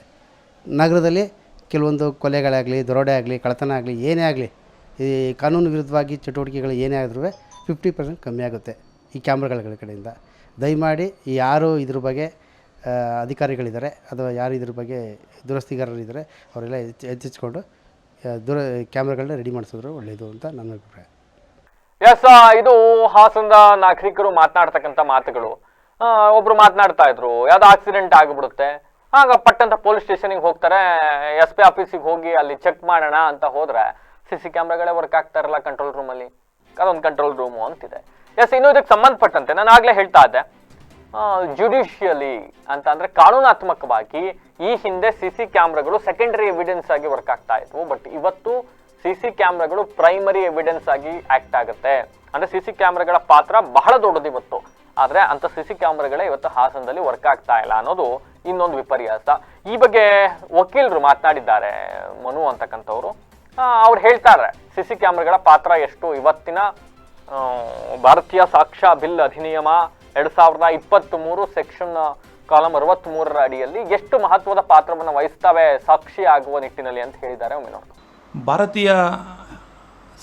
ನಗರದಲ್ಲಿ ಕೆಲವೊಂದು ಕೊಲೆಗಳಾಗಲಿ, ದರೋಡೆ ಆಗಲಿ, ಕಳ್ಳತನ ಆಗಲಿ, ಏನೇ ಆಗಲಿ, ಈ ಕಾನೂನು ವಿರುದ್ಧವಾಗಿ ಚಟುವಟಿಕೆಗಳು ಏನೇ ಆದ್ರೂ ಫಿಫ್ಟಿ ಪರ್ಸೆಂಟ್ ಕಮ್ಮಿ ಆಗುತ್ತೆ ಈ ಕ್ಯಾಮ್ರಾಗಳ ಕಡೆಯಿಂದ. ದಯಮಾಡಿ ಯಾರು ಇದ್ರ ಬಗ್ಗೆ ಅಧಿಕಾರಿಗಳಿದ್ದಾರೆ ಅಥವಾ ಯಾರು ಇದ್ರ ಬಗ್ಗೆ ದುರಸ್ತಿಗಾರರಿದ್ದಾರೆ, ಅವರೆಲ್ಲ ಹೆಚ್ಚು ಹೆಚ್ಚಿಸ್ಕೊಂಡು ದುರ ಕ್ಯಾಮ್ರಾಗಳನ್ನ ರೆಡಿ ಮಾಡಿಸಿದ್ರು ಒಳ್ಳೆಯದು ಅಂತ ನನ್ನ ಅಭಿಪ್ರಾಯ. ಎಸ್ ಇದು ಹಾಸನದ ನಾಗರಿಕರು ಮಾತನಾಡ್ತಕ್ಕಂಥ ಮಾತುಗಳು. ಒಬ್ರು ಮಾತನಾಡ್ತಾ ಇದ್ರು. ಯಾವ್ದೋ ಆಕ್ಸಿಡೆಂಟ್ ಆಗಿಬಿಡುತ್ತೆ. ಆಗ ಪಟ್ಟಂತ ಪೊಲೀಸ್ ಸ್ಟೇಷನಿಗೆ ಹೋಗ್ತಾರೆ. ಎಸ್ ಪಿ ಆಫೀಸಿಗೆ ಹೋಗಿ ಅಲ್ಲಿ ಚೆಕ್ ಮಾಡೋಣ ಅಂತ ಹೋದ್ರೆ ಸಿ ಸಿ ಕ್ಯಾಮ್ರಾಗಳೇ ವರ್ಕ್ ಆಗ್ತಾ ಇರಲ್ಲ ಕಂಟ್ರೋಲ್ ರೂಮಲ್ಲಿ ಅದೊಂದು ಕಂಟ್ರೋಲ್ ರೂಮು ಅಂತಿದೆ. ಎಸ್, ಇನ್ನು ಇದಕ್ಕೆ ಸಂಬಂಧಪಟ್ಟಂತೆ ನಾನು ಆಗ್ಲೇ ಹೇಳ್ತಾ ಇದ್ದೆ. ಜುಡಿಷಿಯಲಿ ಅಂತ ಅಂದ್ರೆ ಕಾನೂನಾತ್ಮಕವಾಗಿ ಈ ಹಿಂದೆ ಸಿ ಸಿ ಕ್ಯಾಮ್ರಾಗಳು ಸೆಕೆಂಡರಿ ಎವಿಡೆನ್ಸ್ ಆಗಿ ವರ್ಕ್ ಆಗ್ತಾ ಇದ್ವು. ಬಟ್ ಇವತ್ತು ಸಿ ಸಿ ಕ್ಯಾಮ್ರಾಗಳು ಪ್ರೈಮರಿ ಎವಿಡೆನ್ಸ್ ಆಗಿ ಆಕ್ಟ್ ಆಗುತ್ತೆ. ಅಂದರೆ ಸಿ ಸಿ ಕ್ಯಾಮ್ರಾಗಳ ಪಾತ್ರ ಬಹಳ ದೊಡ್ಡದು ಇವತ್ತು. ಆದರೆ ಅಂತ ಸಿ ಸಿ ಕ್ಯಾಮ್ರಾಗಳೇ ಇವತ್ತು ಹಾಸನದಲ್ಲಿ ವರ್ಕ್ ಆಗ್ತಾ ಇಲ್ಲ ಅನ್ನೋದು ಇನ್ನೊಂದು ವಿಪರ್ಯಾಸ. ಈ ಬಗ್ಗೆ ವಕೀಲರು ಮಾತನಾಡಿದ್ದಾರೆ, ಮನು ಅಂತಕ್ಕಂಥವ್ರು. ಅವ್ರು ಹೇಳ್ತಾರೆ, ಸಿ ಸಿ ಕ್ಯಾಮ್ರಾಗಳ ಪಾತ್ರ ಎಷ್ಟು? ಇವತ್ತಿನ ಭಾರತೀಯ ಸಾಕ್ಷ್ಯ ಬಿಲ್ ಅಧಿನಿಯಮ ಎರಡು ಸಾವಿರದ ಇಪ್ಪತ್ತ್ ಮೂರು ಸೆಕ್ಷನ್ ಕಾಲಂ ಅರವತ್ತ್ ಮೂರರ ಅಡಿಯಲ್ಲಿ ಎಷ್ಟು ಮಹತ್ವದ ಪಾತ್ರವನ್ನು ವಹಿಸ್ತವೆ ಸಾಕ್ಷಿ ಆಗುವ ನಿಟ್ಟಿನಲ್ಲಿ ಅಂತ ಹೇಳಿದ್ದಾರೆ ಒಮ್ಮೆ ಭಾರತೀಯ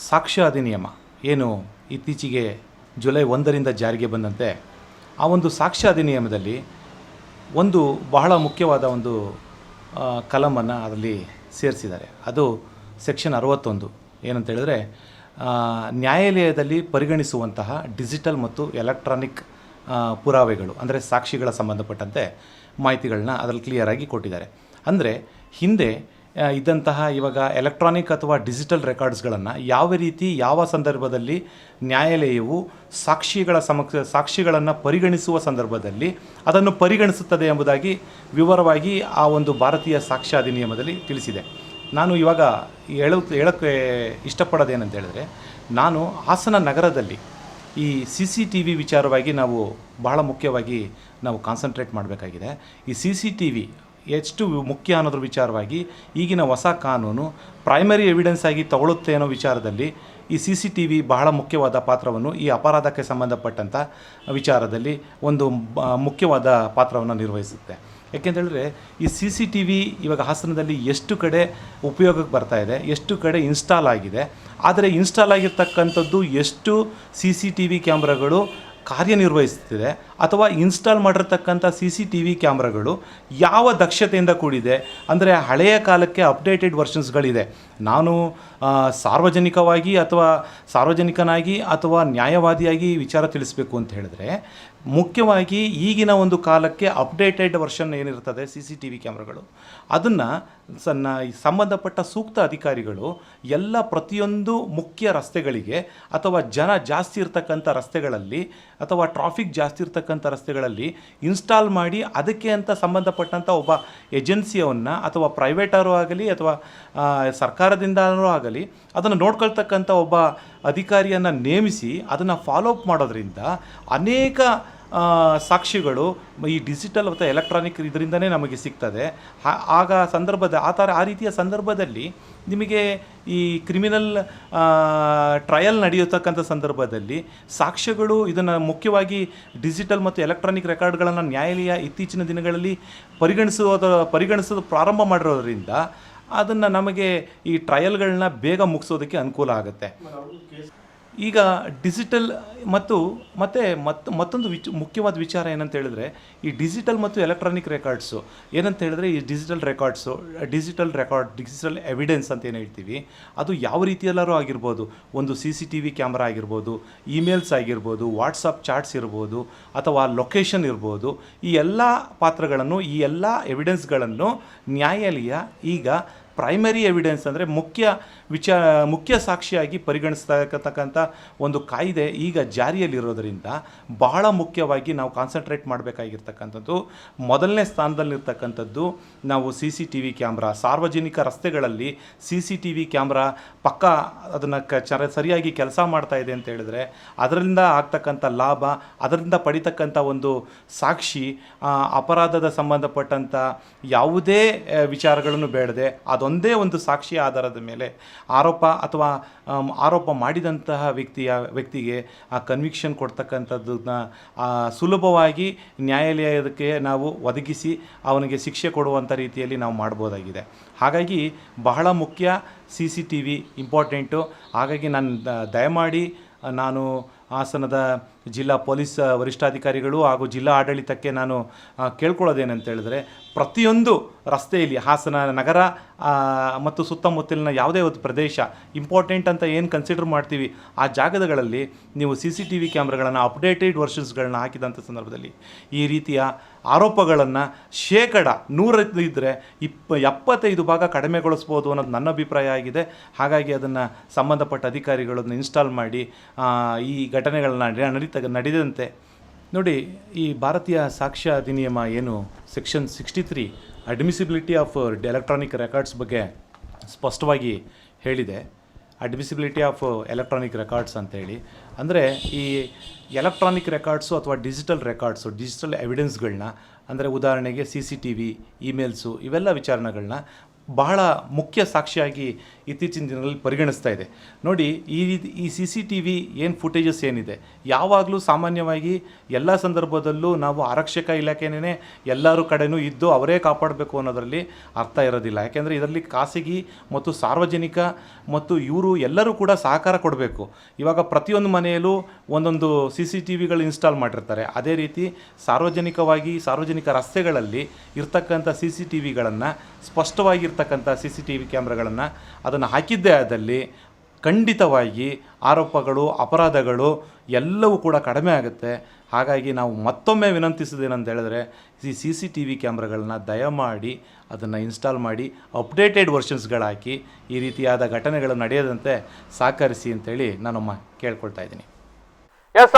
ಸಾಕ್ಷ್ಯ ಅಧಿನಿಯಮ ಏನು ಇತ್ತೀಚೆಗೆ ಜುಲೈ ಒಂದರಿಂದ ಜಾರಿಗೆ ಬಂದಂತೆ, ಆ ಒಂದು ಸಾಕ್ಷ್ಯ ಅಧಿನಿಯಮದಲ್ಲಿ ಒಂದು ಬಹಳ ಮುಖ್ಯವಾದ ಒಂದು ಕಲಮನ್ನು ಅದರಲ್ಲಿ ಸೇರಿಸಿದ್ದಾರೆ. ಅದು ಸೆಕ್ಷನ್ ಅರವತ್ತೊಂದು. ಏನಂತ ಹೇಳಿದ್ರೆ ನ್ಯಾಯಾಲಯದಲ್ಲಿ ಪರಿಗಣಿಸುವಂತಹ ಡಿಜಿಟಲ್ ಮತ್ತು ಎಲೆಕ್ಟ್ರಾನಿಕ್ ಪುರಾವೆಗಳು, ಅಂದರೆ ಸಾಕ್ಷಿಗಳ ಸಂಬಂಧಪಟ್ಟಂತೆ ಮಾಹಿತಿಗಳನ್ನ ಅದರಲ್ಲಿ ಕ್ಲಿಯರಾಗಿ ಕೊಟ್ಟಿದ್ದಾರೆ. ಅಂದರೆ ಹಿಂದೆ ಇದ್ದಂತಹ ಇವಾಗ ಎಲೆಕ್ಟ್ರಾನಿಕ್ ಅಥವಾ ಡಿಜಿಟಲ್ ರೆಕಾರ್ಡ್ಸ್ಗಳನ್ನು ಯಾವ ರೀತಿ, ಯಾವ ಸಂದರ್ಭದಲ್ಲಿ ನ್ಯಾಯಾಲಯವು ಸಾಕ್ಷಿಗಳ ಸಮಕ್ಷ ಸಾಕ್ಷಿಗಳನ್ನು ಪರಿಗಣಿಸುವ ಸಂದರ್ಭದಲ್ಲಿ ಅದನ್ನು ಪರಿಗಣಿಸುತ್ತದೆ ಎಂಬುದಾಗಿ ವಿವರವಾಗಿ ಆ ಒಂದು ಭಾರತೀಯ ಸಾಕ್ಷ್ಯ ಅಧಿನಿಯಮದಲ್ಲಿ ತಿಳಿಸಿದೆ. ನಾನು ಇವಾಗ ಹೇಳು, ಹೇಳೋಕ್ಕೆ ಇಷ್ಟಪಡೋದೇನಂತ ಹೇಳಿದ್ರೆ, ನಾನು ಹಾಸನ ನಗರದಲ್ಲಿ ಈ ಸಿ ಸಿ ಟಿ ವಿ ವಿಚಾರವಾಗಿ ನಾವು ಬಹಳ ಮುಖ್ಯವಾಗಿ ನಾವು ಕಾನ್ಸಂಟ್ರೇಟ್ ಮಾಡಬೇಕಾಗಿದೆ. ಈ ಸಿ ಸಿ ಟಿ ವಿ ಎಷ್ಟು ಮುಖ್ಯ ಅನ್ನೋದ್ರ ವಿಚಾರವಾಗಿ ಈಗಿನ ಹೊಸ ಕಾನೂನು ಪ್ರೈಮರಿ ಎವಿಡೆನ್ಸ್ ಆಗಿ ತಗೊಳ್ಳುತ್ತೆ ಅನ್ನೋ ವಿಚಾರದಲ್ಲಿ ಈ ಸಿ ಸಿ ಟಿ ವಿ ಬಹಳ ಮುಖ್ಯವಾದ ಪಾತ್ರವನ್ನು ಈ ಅಪರಾಧಕ್ಕೆ ಸಂಬಂಧಪಟ್ಟಂಥ ವಿಚಾರದಲ್ಲಿ ಒಂದು ಮುಖ್ಯವಾದ ಪಾತ್ರವನ್ನು ನಿರ್ವಹಿಸುತ್ತೆ. ಯಾಕೆಂತೇಳಿದ್ರೆ ಈ ಸಿ ಸಿ ಟಿ ವಿ ಇವಾಗ ಹಾಸನದಲ್ಲಿ ಎಷ್ಟು ಕಡೆ ಉಪಯೋಗಕ್ಕೆ ಬರ್ತಾ ಇದೆ, ಎಷ್ಟು ಕಡೆ ಇನ್ಸ್ಟಾಲ್ ಆಗಿದೆ, ಆದರೆ ಇನ್ಸ್ಟಾಲ್ ಆಗಿರ್ತಕ್ಕಂಥದ್ದು ಎಷ್ಟು ಸಿ ಸಿ ಟಿ ವಿ ಕ್ಯಾಮ್ರಾಗಳು ಕಾರ್ಯನಿರ್ವಹಿಸ್ತಿದೆ ಅಥವಾ ಇನ್ಸ್ಟಾಲ್ ಮಾಡಿರ್ತಕ್ಕಂಥ ಸಿ ಸಿ ಟಿ ವಿ ಕ್ಯಾಮ್ರಾಗಳು ಯಾವ ದಕ್ಷತೆಯಿಂದ ಕೂಡಿದೆ ಅಂದರೆ ಹಳೆಯ ಕಾಲಕ್ಕೆ ಅಪ್ಡೇಟೆಡ್ ವರ್ಷನ್ಸ್ಗಳಿದೆ. ನಾನು ಸಾರ್ವಜನಿಕವಾಗಿ ಅಥವಾ ಸಾರ್ವಜನಿಕನಾಗಿ ಅಥವಾ ನ್ಯಾಯವಾದಿಯಾಗಿ ವಿಚಾರ ತಿಳಿಸ್ಬೇಕು ಅಂತ ಹೇಳಿದ್ರೆ ಮುಖ್ಯವಾಗಿ ಈಗಿನ ಒಂದು ಕಾಲಕ್ಕೆ ಅಪ್ಡೇಟೆಡ್ ವರ್ಷನ್ ಏನಿರ್ತದೆ ಸಿ ಸಿ ಟಿ ವಿ ಕ್ಯಾಮ್ರಾಗಳು. ಅದನ್ನು ಸನ್ನ ಸಂಬಂಧಪಟ್ಟ ಸೂಕ್ತ ಅಧಿಕಾರಿಗಳು ಎಲ್ಲ ಪ್ರತಿಯೊಂದು ಮುಖ್ಯ ರಸ್ತೆಗಳಿಗೆ ಅಥವಾ ಜನ ಜಾಸ್ತಿ ಇರ್ತಕ್ಕಂಥ ರಸ್ತೆಗಳಲ್ಲಿ ಅಥವಾ ಟ್ರಾಫಿಕ್ ಜಾಸ್ತಿ ಇರ್ತಕ್ಕಂಥ ರಸ್ತೆಗಳಲ್ಲಿ ಇನ್ಸ್ಟಾಲ್ ಮಾಡಿ ಅದಕ್ಕೆ ಅಂತ ಸಂಬಂಧಪಟ್ಟಂಥ ಒಬ್ಬ ಏಜೆನ್ಸಿಯವನ್ನು ಅಥವಾ ಪ್ರೈವೇಟರು ಆಗಲಿ ಅಥವಾ ಸರ್ಕಾರದಿಂದ ಆಗಲಿ ಅದನ್ನು ನೋಡ್ಕೊಳ್ತಕ್ಕಂಥ ಒಬ್ಬ ಅಧಿಕಾರಿಯನ್ನು ನೇಮಿಸಿ ಅದನ್ನು ಫಾಲೋ ಅಪ್ ಮಾಡೋದ್ರಿಂದ ಅನೇಕ ಸಾಕ್ಷಿಗಳು ಈ ಡಿಜಿಟಲ್ ಮತ್ತು ಎಲೆಕ್ಟ್ರಾನಿಕ್ ಇದರಿಂದನೇ ನಮಗೆ ಸಿಗ್ತದೆ. ಆಗ ಸಂದರ್ಭದ, ಆ ಥರ ಆ ರೀತಿಯ ಸಂದರ್ಭದಲ್ಲಿ ನಿಮಗೆ ಈ ಕ್ರಿಮಿನಲ್ ಟ್ರಯಲ್ ನಡೆಯತಕ್ಕಂಥ ಸಂದರ್ಭದಲ್ಲಿ ಸಾಕ್ಷ್ಯಗಳು ಇದನ್ನು ಮುಖ್ಯವಾಗಿ ಡಿಜಿಟಲ್ ಮತ್ತು ಎಲೆಕ್ಟ್ರಾನಿಕ್ ರೆಕಾರ್ಡ್ಗಳನ್ನು ನ್ಯಾಯಾಲಯ ಇತ್ತೀಚಿನ ದಿನಗಳಲ್ಲಿ ಪರಿಗಣಿಸುವ ಪರಿಗಣಿಸೋದು ಪ್ರಾರಂಭ ಮಾಡಿರೋದ್ರಿಂದ ಅದನ್ನು ನಮಗೆ ಈ ಟ್ರಯಲ್ಗಳನ್ನ ಬೇಗ ಮುಗಿಸೋದಕ್ಕೆ ಅನುಕೂಲ ಆಗುತ್ತೆ. ಈಗ ಡಿಜಿಟಲ್ ಮತ್ತು ಮತ್ತೆ ಮತ್, ಮತ್ತೊಂದು ವಿಚ್, ಮುಖ್ಯವಾದ ವಿಚಾರ ಏನಂತ ಹೇಳಿದ್ರೆ ಈ ಡಿಜಿಟಲ್ ಮತ್ತು ಎಲೆಕ್ಟ್ರಾನಿಕ್ ರೆಕಾರ್ಡ್ಸು ಏನಂತ ಹೇಳಿದ್ರೆ ಈ digital records digital record digital evidence ಅಂತ ಏನು ಹೇಳ್ತೀವಿ, ಅದು ಯಾವ ರೀತಿಯಲ್ಲಾರು ಆಗಿರ್ಬೋದು. ಒಂದು C C T V camera ಆಗಿರ್ಬೋದು ಇಮೇಲ್ಸ್ ಆಗಿರ್ಬೋದು ವಾಟ್ಸಪ್ ಚಾಟ್ಸ್ ಇರ್ಬೋದು, ಅಥವಾ ಲೊಕೇಶನ್ ಇರ್ಬೋದು. ಈ ಎಲ್ಲ ಪಾತ್ರಗಳನ್ನು, ಈ ಎಲ್ಲ ಎವಿಡೆನ್ಸ್ಗಳನ್ನು ನ್ಯಾಯಾಲಯ ಈಗ ಪ್ರೈಮರಿ ಎವಿಡೆನ್ಸ್ ಅಂದರೆ ಮುಖ್ಯ ವಿಚಾರ, ಮುಖ್ಯ ಸಾಕ್ಷಿಯಾಗಿ ಪರಿಗಣಿಸ್ತಕ್ಕಂಥ ಒಂದು ಕಾಯ್ದೆ ಈಗ ಜಾರಿಯಲ್ಲಿರೋದರಿಂದ ಬಹಳ ಮುಖ್ಯವಾಗಿ ನಾವು ಕಾನ್ಸಂಟ್ರೇಟ್ ಮಾಡಬೇಕಾಗಿರ್ತಕ್ಕಂಥದ್ದು. ಮೊದಲನೇ ಸ್ಥಾನದಲ್ಲಿರ್ತಕ್ಕಂಥದ್ದು ನಾವು C C T V camera, ಸಾರ್ವಜನಿಕ ರಸ್ತೆಗಳಲ್ಲಿ C C T V camera ಪಕ್ಕ ಅದನ್ನು ಕ, ಚರ, ಸರಿಯಾಗಿ ಕೆಲಸ ಮಾಡ್ತಾ ಇದೆ ಅಂತ ಹೇಳಿದ್ರೆ ಅದರಿಂದ ಆಗ್ತಕ್ಕಂಥ ಲಾಭ, ಅದರಿಂದ ಪಡಿತಕ್ಕಂಥ ಒಂದು ಸಾಕ್ಷಿ ಅಪರಾಧದ ಸಂಬಂಧಪಟ್ಟಂಥ ಯಾವುದೇ ವಿಚಾರಗಳನ್ನು ಬೇಡದೆ ಅದೊಂದು ಒಂದೇ ಒಂದು ಸಾಕ್ಷಿಯ ಆಧಾರದ ಮೇಲೆ ಆರೋಪ ಅಥವಾ ಆರೋಪ ಮಾಡಿದಂತಹ ವ್ಯಕ್ತಿಯ, ವ್ಯಕ್ತಿಗೆ ಆ ಕನ್ವಿಕ್ಷನ್ ಕೊಡ್ತಕ್ಕಂಥದ್ದನ್ನ ಸುಲಭವಾಗಿ ನ್ಯಾಯಾಲಯಕ್ಕೆ ನಾವು ಒದಗಿಸಿ ಅವನಿಗೆ ಶಿಕ್ಷೆ ಕೊಡುವಂಥ ರೀತಿಯಲ್ಲಿ ನಾವು ಮಾಡ್ಬೋದಾಗಿದೆ. ಹಾಗಾಗಿ ಬಹಳ ಮುಖ್ಯ C C T V important ಹಾಗಾಗಿ ನಾನು ದಯಮಾಡಿ ನಾನು ಹಾಸನದ ಜಿಲ್ಲಾ ಪೊಲೀಸ್ ವರಿಷ್ಠಾಧಿಕಾರಿಗಳು ಹಾಗೂ ಜಿಲ್ಲಾ ಆಡಳಿತಕ್ಕೆ ನಾನು ಕೇಳ್ಕೊಳ್ಳೋದೇನಂತ ಹೇಳಿದ್ರೆ ಪ್ರತಿಯೊಂದು ರಸ್ತೆಯಲ್ಲಿ ಹಾಸನ ನಗರ ಮತ್ತು ಸುತ್ತಮುತ್ತಲಿನ ಯಾವುದೇ ಒಂದು ಪ್ರದೇಶ ಇಂಪಾರ್ಟೆಂಟ್ ಅಂತ ಏನು ಕನ್ಸಿಡರ್ ಮಾಡ್ತೀವಿ, ಆ ಜಾಗಗಳಲ್ಲಿ ನೀವು ಸಿ ಸಿ ಟಿ ವಿ ಕ್ಯಾಮ್ರಾಗಳನ್ನು ಅಪ್ಡೇಟೆಡ್ ವರ್ಷನ್ಸ್ಗಳನ್ನ ಹಾಕಿದಂಥ ಸಂದರ್ಭದಲ್ಲಿ ಈ ರೀತಿಯ ಆರೋಪಗಳನ್ನು ಶೇಕಡ ನೂರೈದು ಇದ್ದರೆ ಇಪ್ಪ, ಎಪ್ಪತ್ತೈದು ಭಾಗ ಕಡಿಮೆಗೊಳಿಸ್ಬೋದು ಅನ್ನೋದು ನನ್ನ ಅಭಿಪ್ರಾಯ ಆಗಿದೆ. ಹಾಗಾಗಿ ಅದನ್ನು ಸಂಬಂಧಪಟ್ಟ ಅಧಿಕಾರಿಗಳನ್ನು ಇನ್ಸ್ಟಾಲ್ ಮಾಡಿ ಈ ಘಟನೆಗಳನ್ನ ನಡೆ- ನಡೀತ ನಡೆದಂತೆ. ನೋಡಿ, ಈ ಭಾರತೀಯ ಸಾಕ್ಷ್ಯ ಅಧಿನಿಯಮ ಏನು? Section sixty three admissibility of electronic records ಬಗ್ಗೆ ಸ್ಪಷ್ಟವಾಗಿ ಹೇಳಿದೆ. ಅಡ್ಮಿಸಿಬಿಲಿಟಿ ಆಫ್ ಎಲೆಕ್ಟ್ರಾನಿಕ್ ರೆಕಾರ್ಡ್ಸ್ ಅಂತೇಳಿ ಅಂದರೆ, ಈ ಎಲೆಕ್ಟ್ರಾನಿಕ್ ರೆಕಾರ್ಡ್ಸು ಅಥವಾ ಡಿಜಿಟಲ್ ರೆಕಾರ್ಡ್ಸು ಡಿಜಿಟಲ್ ಎವಿಡೆನ್ಸ್ಗಳನ್ನ ಅಂದರೆ ಉದಾಹರಣೆಗೆ C C T V emails ಇವೆಲ್ಲ ವಿಚಾರಣೆಗಳನ್ನ ಬಹಳ ಮುಖ್ಯ ಸಾಕ್ಷಿಯಾಗಿ ಇತ್ತೀಚಿನ ದಿನಗಳಲ್ಲಿ ಪರಿಗಣಿಸ್ತಾ ಇದೆ. ನೋಡಿ, ಈ ರೀತಿ, ಈ ಸಿ ಸಿ ಟಿ ವಿ ಏನು ಫುಟೇಜಸ್ ಏನಿದೆ? ಯಾವಾಗಲೂ ಸಾಮಾನ್ಯವಾಗಿ ಎಲ್ಲ ಸಂದರ್ಭದಲ್ಲೂ ನಾವು ಆರಕ್ಷಕ ಇಲಾಖೆನೇ ಎಲ್ಲರ ಕಡೆನೂ ಇದ್ದು ಅವರೇ ಕಾಪಾಡಬೇಕು ಅನ್ನೋದರಲ್ಲಿ ಅರ್ಥ ಇರೋದಿಲ್ಲ. ಯಾಕೆಂದರೆ ಇದರಲ್ಲಿ ಖಾಸಗಿ ಮತ್ತು ಸಾರ್ವಜನಿಕ ಮತ್ತು ಇವರು ಎಲ್ಲರೂ ಕೂಡ ಸಹಕಾರ ಕೊಡಬೇಕು. ಇವಾಗ ಪ್ರತಿಯೊಂದು ಮನೆಯಲ್ಲೂ ಒಂದೊಂದು ಸಿ ಸಿ ಟಿ ವಿಗಳು ಇನ್ಸ್ಟಾಲ್ ಮಾಡಿರ್ತಾರೆ. ಅದೇ ರೀತಿ ಸಾರ್ವಜನಿಕವಾಗಿ ಸಾರ್ವಜನಿಕ ರಸ್ತೆಗಳಲ್ಲಿ ಇರ್ತಕ್ಕಂಥ ಸಿ ಸಿ ಟಿ ವಿಗಳನ್ನು ಸ್ಪಷ್ಟವಾಗಿರ್ತಕ್ಕಂಥ ಸಿ ಸಿ ಟಿ ವಿ ಕ್ಯಾಮ್ರಾಗಳನ್ನು ಅದನ್ನು ಹಾಕಿದ್ದೇ ಆದಲ್ಲಿ ಖಂಡಿತವಾಗಿ ಆರೋಪಗಳು, ಅಪರಾಧಗಳು ಎಲ್ಲವೂ ಕೂಡ ಕಡಿಮೆ ಆಗುತ್ತೆ. ಹಾಗಾಗಿ ನಾವು ಮತ್ತೊಮ್ಮೆ ವಿನಂತಿಸೋದೇನಂತ ಹೇಳಿದ್ರೆ, ಈ ಸಿ ಸಿ ಟಿ ವಿ ಕ್ಯಾಮ್ರಾಗಳನ್ನ ದಯಮಾಡಿ ಅದನ್ನು ಇನ್ಸ್ಟಾಲ್ ಮಾಡಿ, ಅಪ್ಡೇಟೆಡ್ ವರ್ಷನ್ಸ್ಗಳಾಕಿ ಈ ರೀತಿಯಾದ ಘಟನೆಗಳು ನಡೆಯದಂತೆ ಸಹಕರಿಸಿ ಅಂತೇಳಿ ನಾನು ಮ ಕೇಳ್ಕೊಳ್ತಾ ಇದ್ದೀನಿ. ಎಸ್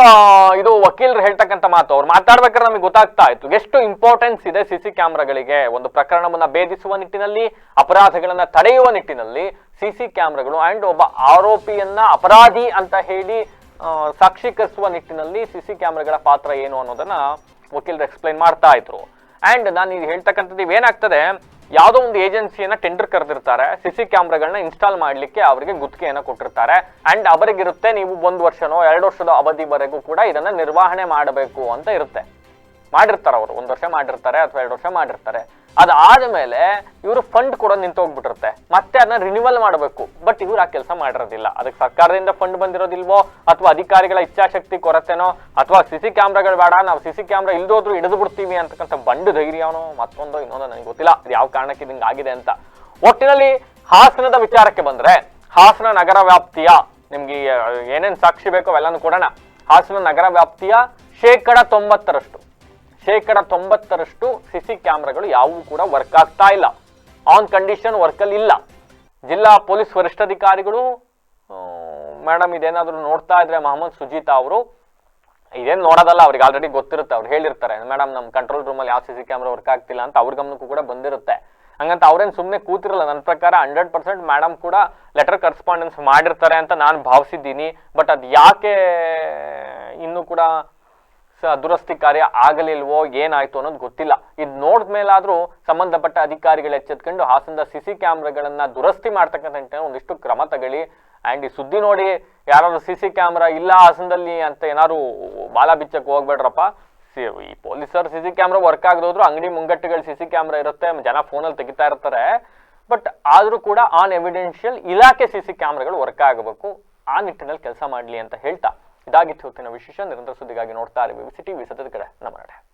ಇದು ವಕೀಲರು ಹೇಳ್ತಕ್ಕಂಥ ಮಾತು. ಅವ್ರು ಮಾತಾಡ್ಬೇಕಾದ್ರೆ ನಮಗೆ ಗೊತ್ತಾಗ್ತಾ ಇತ್ತು. ಎಷ್ಟು ಇಂಪಾರ್ಟೆನ್ಸ್ ಇದೆ ಸಿ ಸಿ ಕ್ಯಾಮ್ರಾಗಳಿಗೆ ಒಂದು ಪ್ರಕರಣವನ್ನ ಭೇದಿಸುವ ನಿಟ್ಟಿನಲ್ಲಿ, ಅಪರಾಧಗಳನ್ನ ತಡೆಯುವ ನಿಟ್ಟಿನಲ್ಲಿ ಸಿ ಸಿ ಕ್ಯಾಮ್ರಾಗಳು ಅಂಡ್ ಒಬ್ಬ ಆರೋಪಿಯನ್ನ ಅಪರಾಧಿ ಅಂತ ಹೇಳಿ ಸಾಕ್ಷೀಕರಿಸುವ ನಿಟ್ಟಿನಲ್ಲಿ ಸಿ ಸಿ ಕ್ಯಾಮ್ರಾಗಳ ಪಾತ್ರ ಏನು ಅನ್ನೋದನ್ನ ವಕೀಲರು ಎಕ್ಸ್ಪ್ಲೈನ್ ಮಾಡ್ತಾ ಇದ್ರು. ಅಂಡ್ ನಾನು ಇದು ಹೇಳ್ತಕ್ಕಂಥದ್ದು ಇವೇನಾಗ್ತದೆ ಯಾವುದೋ ಒಂದು ಏಜೆನ್ಸಿಯನ್ನ ಟೆಂಡರ್ ಕರೆದಿರ್ತಾರೆ ಸಿ ಸಿ ಕ್ಯಾಮ್ರಾಗಳನ್ನ ಇನ್ಸ್ಟಾಲ್ ಮಾಡಲಿಕ್ಕೆ ಅವರಿಗೆ ಗುತ್ತಿಗೆಯನ್ನು ಕೊಟ್ಟಿರ್ತಾರೆ. ಅಂಡ್ ಅವರಿಗಿರುತ್ತೆ, ನೀವು ಒಂದು ವರ್ಷನೋ, ಎರಡು ವರ್ಷದ ಅವಧಿವರೆಗೂ ಕೂಡ ಇದನ್ನ ನಿರ್ವಹಣೆ ಮಾಡಬೇಕು ಅಂತ ಇರುತ್ತೆ. ಮಾಡಿರ್ತಾರೆ ಅವರು, ಒಂದು ವರ್ಷ ಮಾಡಿರ್ತಾರೆ ಅಥವಾ ಎರಡು ವರ್ಷ ಮಾಡಿರ್ತಾರೆ. ಅದಾದ ಮೇಲೆ ಇವರು ಫಂಡ್ ಕೊಡೋದು ನಿಂತೋಗ್ಬಿಟ್ಟಿರುತ್ತೆ. ಮತ್ತೆ ಅದನ್ನ ರಿನ್ಯೂವಲ್ ಮಾಡಬೇಕು. ಬಟ್ ಇವ್ರು ಆ ಕೆಲಸ ಮಾಡಿರೋದಿಲ್ಲ. ಅದಕ್ಕೆ ಸರ್ಕಾರದಿಂದ ಫಂಡ್ ಬಂದಿರೋದಿಲ್ವೋ? ಅಥವಾ ಅಧಿಕಾರಿಗಳ ಇಚ್ಛಾಶಕ್ತಿ ಕೊರತೆನೋ? ಅಥವಾ ಸಿ ಸಿ ಕ್ಯಾಮ್ರಾಗಳು ಬೇಡ? ನಾವು ಸಿ ಸಿ ಕ್ಯಾಮ್ರಾ ಇಲ್ದೋದ್ರು ಹಿಡಿದು ಬಿಡ್ತೀವಿ ಅಂತಕ್ಕಂಥ ಬಂಡು ಧೈರ್ಯನೋ ಮತ್ತೊಂದೋ ಇನ್ನೊಂದೋ ನನಗೆ ಗೊತ್ತಿಲ್ಲ. ಅದು ಯಾವ ಕಾರಣಕ್ಕೆ ಹಿಂಗೆ ಆಗಿದೆ ಅಂತ. ಒಟ್ಟಿನಲ್ಲಿ ಹಾಸನದ ವಿಚಾರಕ್ಕೆ ಬಂದ್ರೆ, ಹಾಸನ ನಗರ ವ್ಯಾಪ್ತಿಯ ನಿಮ್ಗೆ ಏನೇನು ಸಾಕ್ಷಿ ಬೇಕೋ ಅವೆಲ್ಲನೂ ಕೊಡೋಣ. ಹಾಸನ ನಗರ ವ್ಯಾಪ್ತಿಯ ಶೇಕಡ ತೊಂಬತ್ತರಷ್ಟು. ಶೇಕಡ ತೊಂಬತ್ತರಷ್ಟು ಸಿಸಿ ಕ್ಯಾಮ್ರಾಗಳು ಯಾವುವು ಕೂಡ ವರ್ಕ್ ಆಗ್ತಾ ಇಲ್ಲ. ಆನ್ ಕಂಡೀಷನ್ ವರ್ಕಲ್ಲಿ ಇಲ್ಲ. ಜಿಲ್ಲಾ ಪೊಲೀಸ್ ವರಿಷ್ಠಾಧಿಕಾರಿಗಳು ಮೇಡಮ್ ಇದೇನಾದರೂ ನೋಡ್ತಾ ಇದ್ರೆ ಮೊಹಮ್ಮದ್ ಸುಜೀತಾ ಅವರು, ಇದೇನು ನೋಡೋದಲ್ಲ, ಅವ್ರಿಗೆ ಆಲ್ರೆಡಿ ಗೊತ್ತಿರುತ್ತೆ, ಅವ್ರು ಹೇಳಿರ್ತಾರೆ, ಮೇಡಮ್ ನಮ್ಮ ಕಂಟ್ರೋಲ್ ರೂಮಲ್ಲಿ ಯಾವ ಸಿ ಸಿ ಕ್ಯಾಮ್ರಾ ವರ್ಕ್ ಆಗ್ತಿಲ್ಲ ಅಂತ ಅವ್ರ ಗಮನಕ್ಕೂ ಕೂಡ ಬಂದಿರುತ್ತೆ. ಹಂಗಂತ ಅವ್ರೇನು ಸುಮ್ಮನೆ ಕೂತಿರಲ್ಲ ನನ್ನ ಪ್ರಕಾರ ಹಂಡ್ರೆಡ್ ಪರ್ಸೆಂಟ್ ಮೇಡಮ್ ಕೂಡ ಲೆಟರ್ ಕರೆಸ್ಪಾಂಡೆನ್ಸ್ ಮಾಡಿರ್ತಾರೆ ಅಂತ ನಾನು ಭಾವಿಸಿದ್ದೀನಿ. ಬಟ್ ಅದು ಯಾಕೆ ಇನ್ನೂ ಕೂಡ ದುರಸ್ತಿ ಕಾರ್ಯ ಆಗಲಿಲ್ವೋ, ಏನಾಯ್ತು ಅನ್ನೋದು ಗೊತ್ತಿಲ್ಲ. ಇದು ನೋಡಿದ ಮೇಲಾದ್ರೂ ಸಂಬಂಧಪಟ್ಟ ಅಧಿಕಾರಿಗಳು ಎಚ್ಚೆತ್ಕೊಂಡು ಹಾಸನದ ಸಿ ಸಿ ಕ್ಯಾಮ್ರಾಗಳನ್ನ ದುರಸ್ತಿ ಮಾಡ್ತಕ್ಕಂಥ ಒಂದಿಷ್ಟು ಕ್ರಮ ತಗೊಳ್ಳಿ. ಆ್ಯಂಡ್ ಈ ಸುದ್ದಿ ನೋಡಿ ಯಾರಾದ್ರೂ ಸಿ ಸಿ ಕ್ಯಾಮ್ರಾ ಇಲ್ಲ ಹಾಸನದಲ್ಲಿ ಅಂತ ಏನಾದ್ರು ಬಾಲ ಬಿಚ್ಚಕ್ಕೆ ಹೋಗ್ಬೇಡ್ರಪ್ಪ. ಸಿ, ಈ ಪೊಲೀಸರು ಸಿ ಸಿ ಕ್ಯಾಮ್ರಾ ವರ್ಕ್ ಆಗದೋದ್ರು ಅಂಗಡಿ ಮುಂಗಟ್ಟುಗಳು ಸಿ ಸಿ ಕ್ಯಾಮ್ರಾ ಇರುತ್ತೆ, ಜನ ಫೋನಲ್ಲಿ ತೆಗಿತಾ ಇರ್ತಾರೆ. ಬಟ್ ಆದರೂ ಕೂಡ ಆನ್ ಎವಿಡೆನ್ಷಿಯಲ್ ಇಲಾಖೆ ಸಿ ಸಿ ಕ್ಯಾಮ್ರಾಗಳು ವರ್ಕ್ ಆಗಬೇಕು. ಆ ನಿಟ್ಟಿನಲ್ಲಿ ಕೆಲಸ ಮಾಡಲಿ ಅಂತ ಹೇಳ್ತಾ. ಇದಾಗಿತ್ತು ಇವತ್ತಿನ ವಿಶೇಷ ನಿರಂತರ ಸುದ್ದಿಗಾಗಿ ನೋಡ್ತಾ ಇರಿ. ವಿ ಸಿ ವಿ ಸತದ ಕಡೆ ನಮ್ಮ ನಡೆ.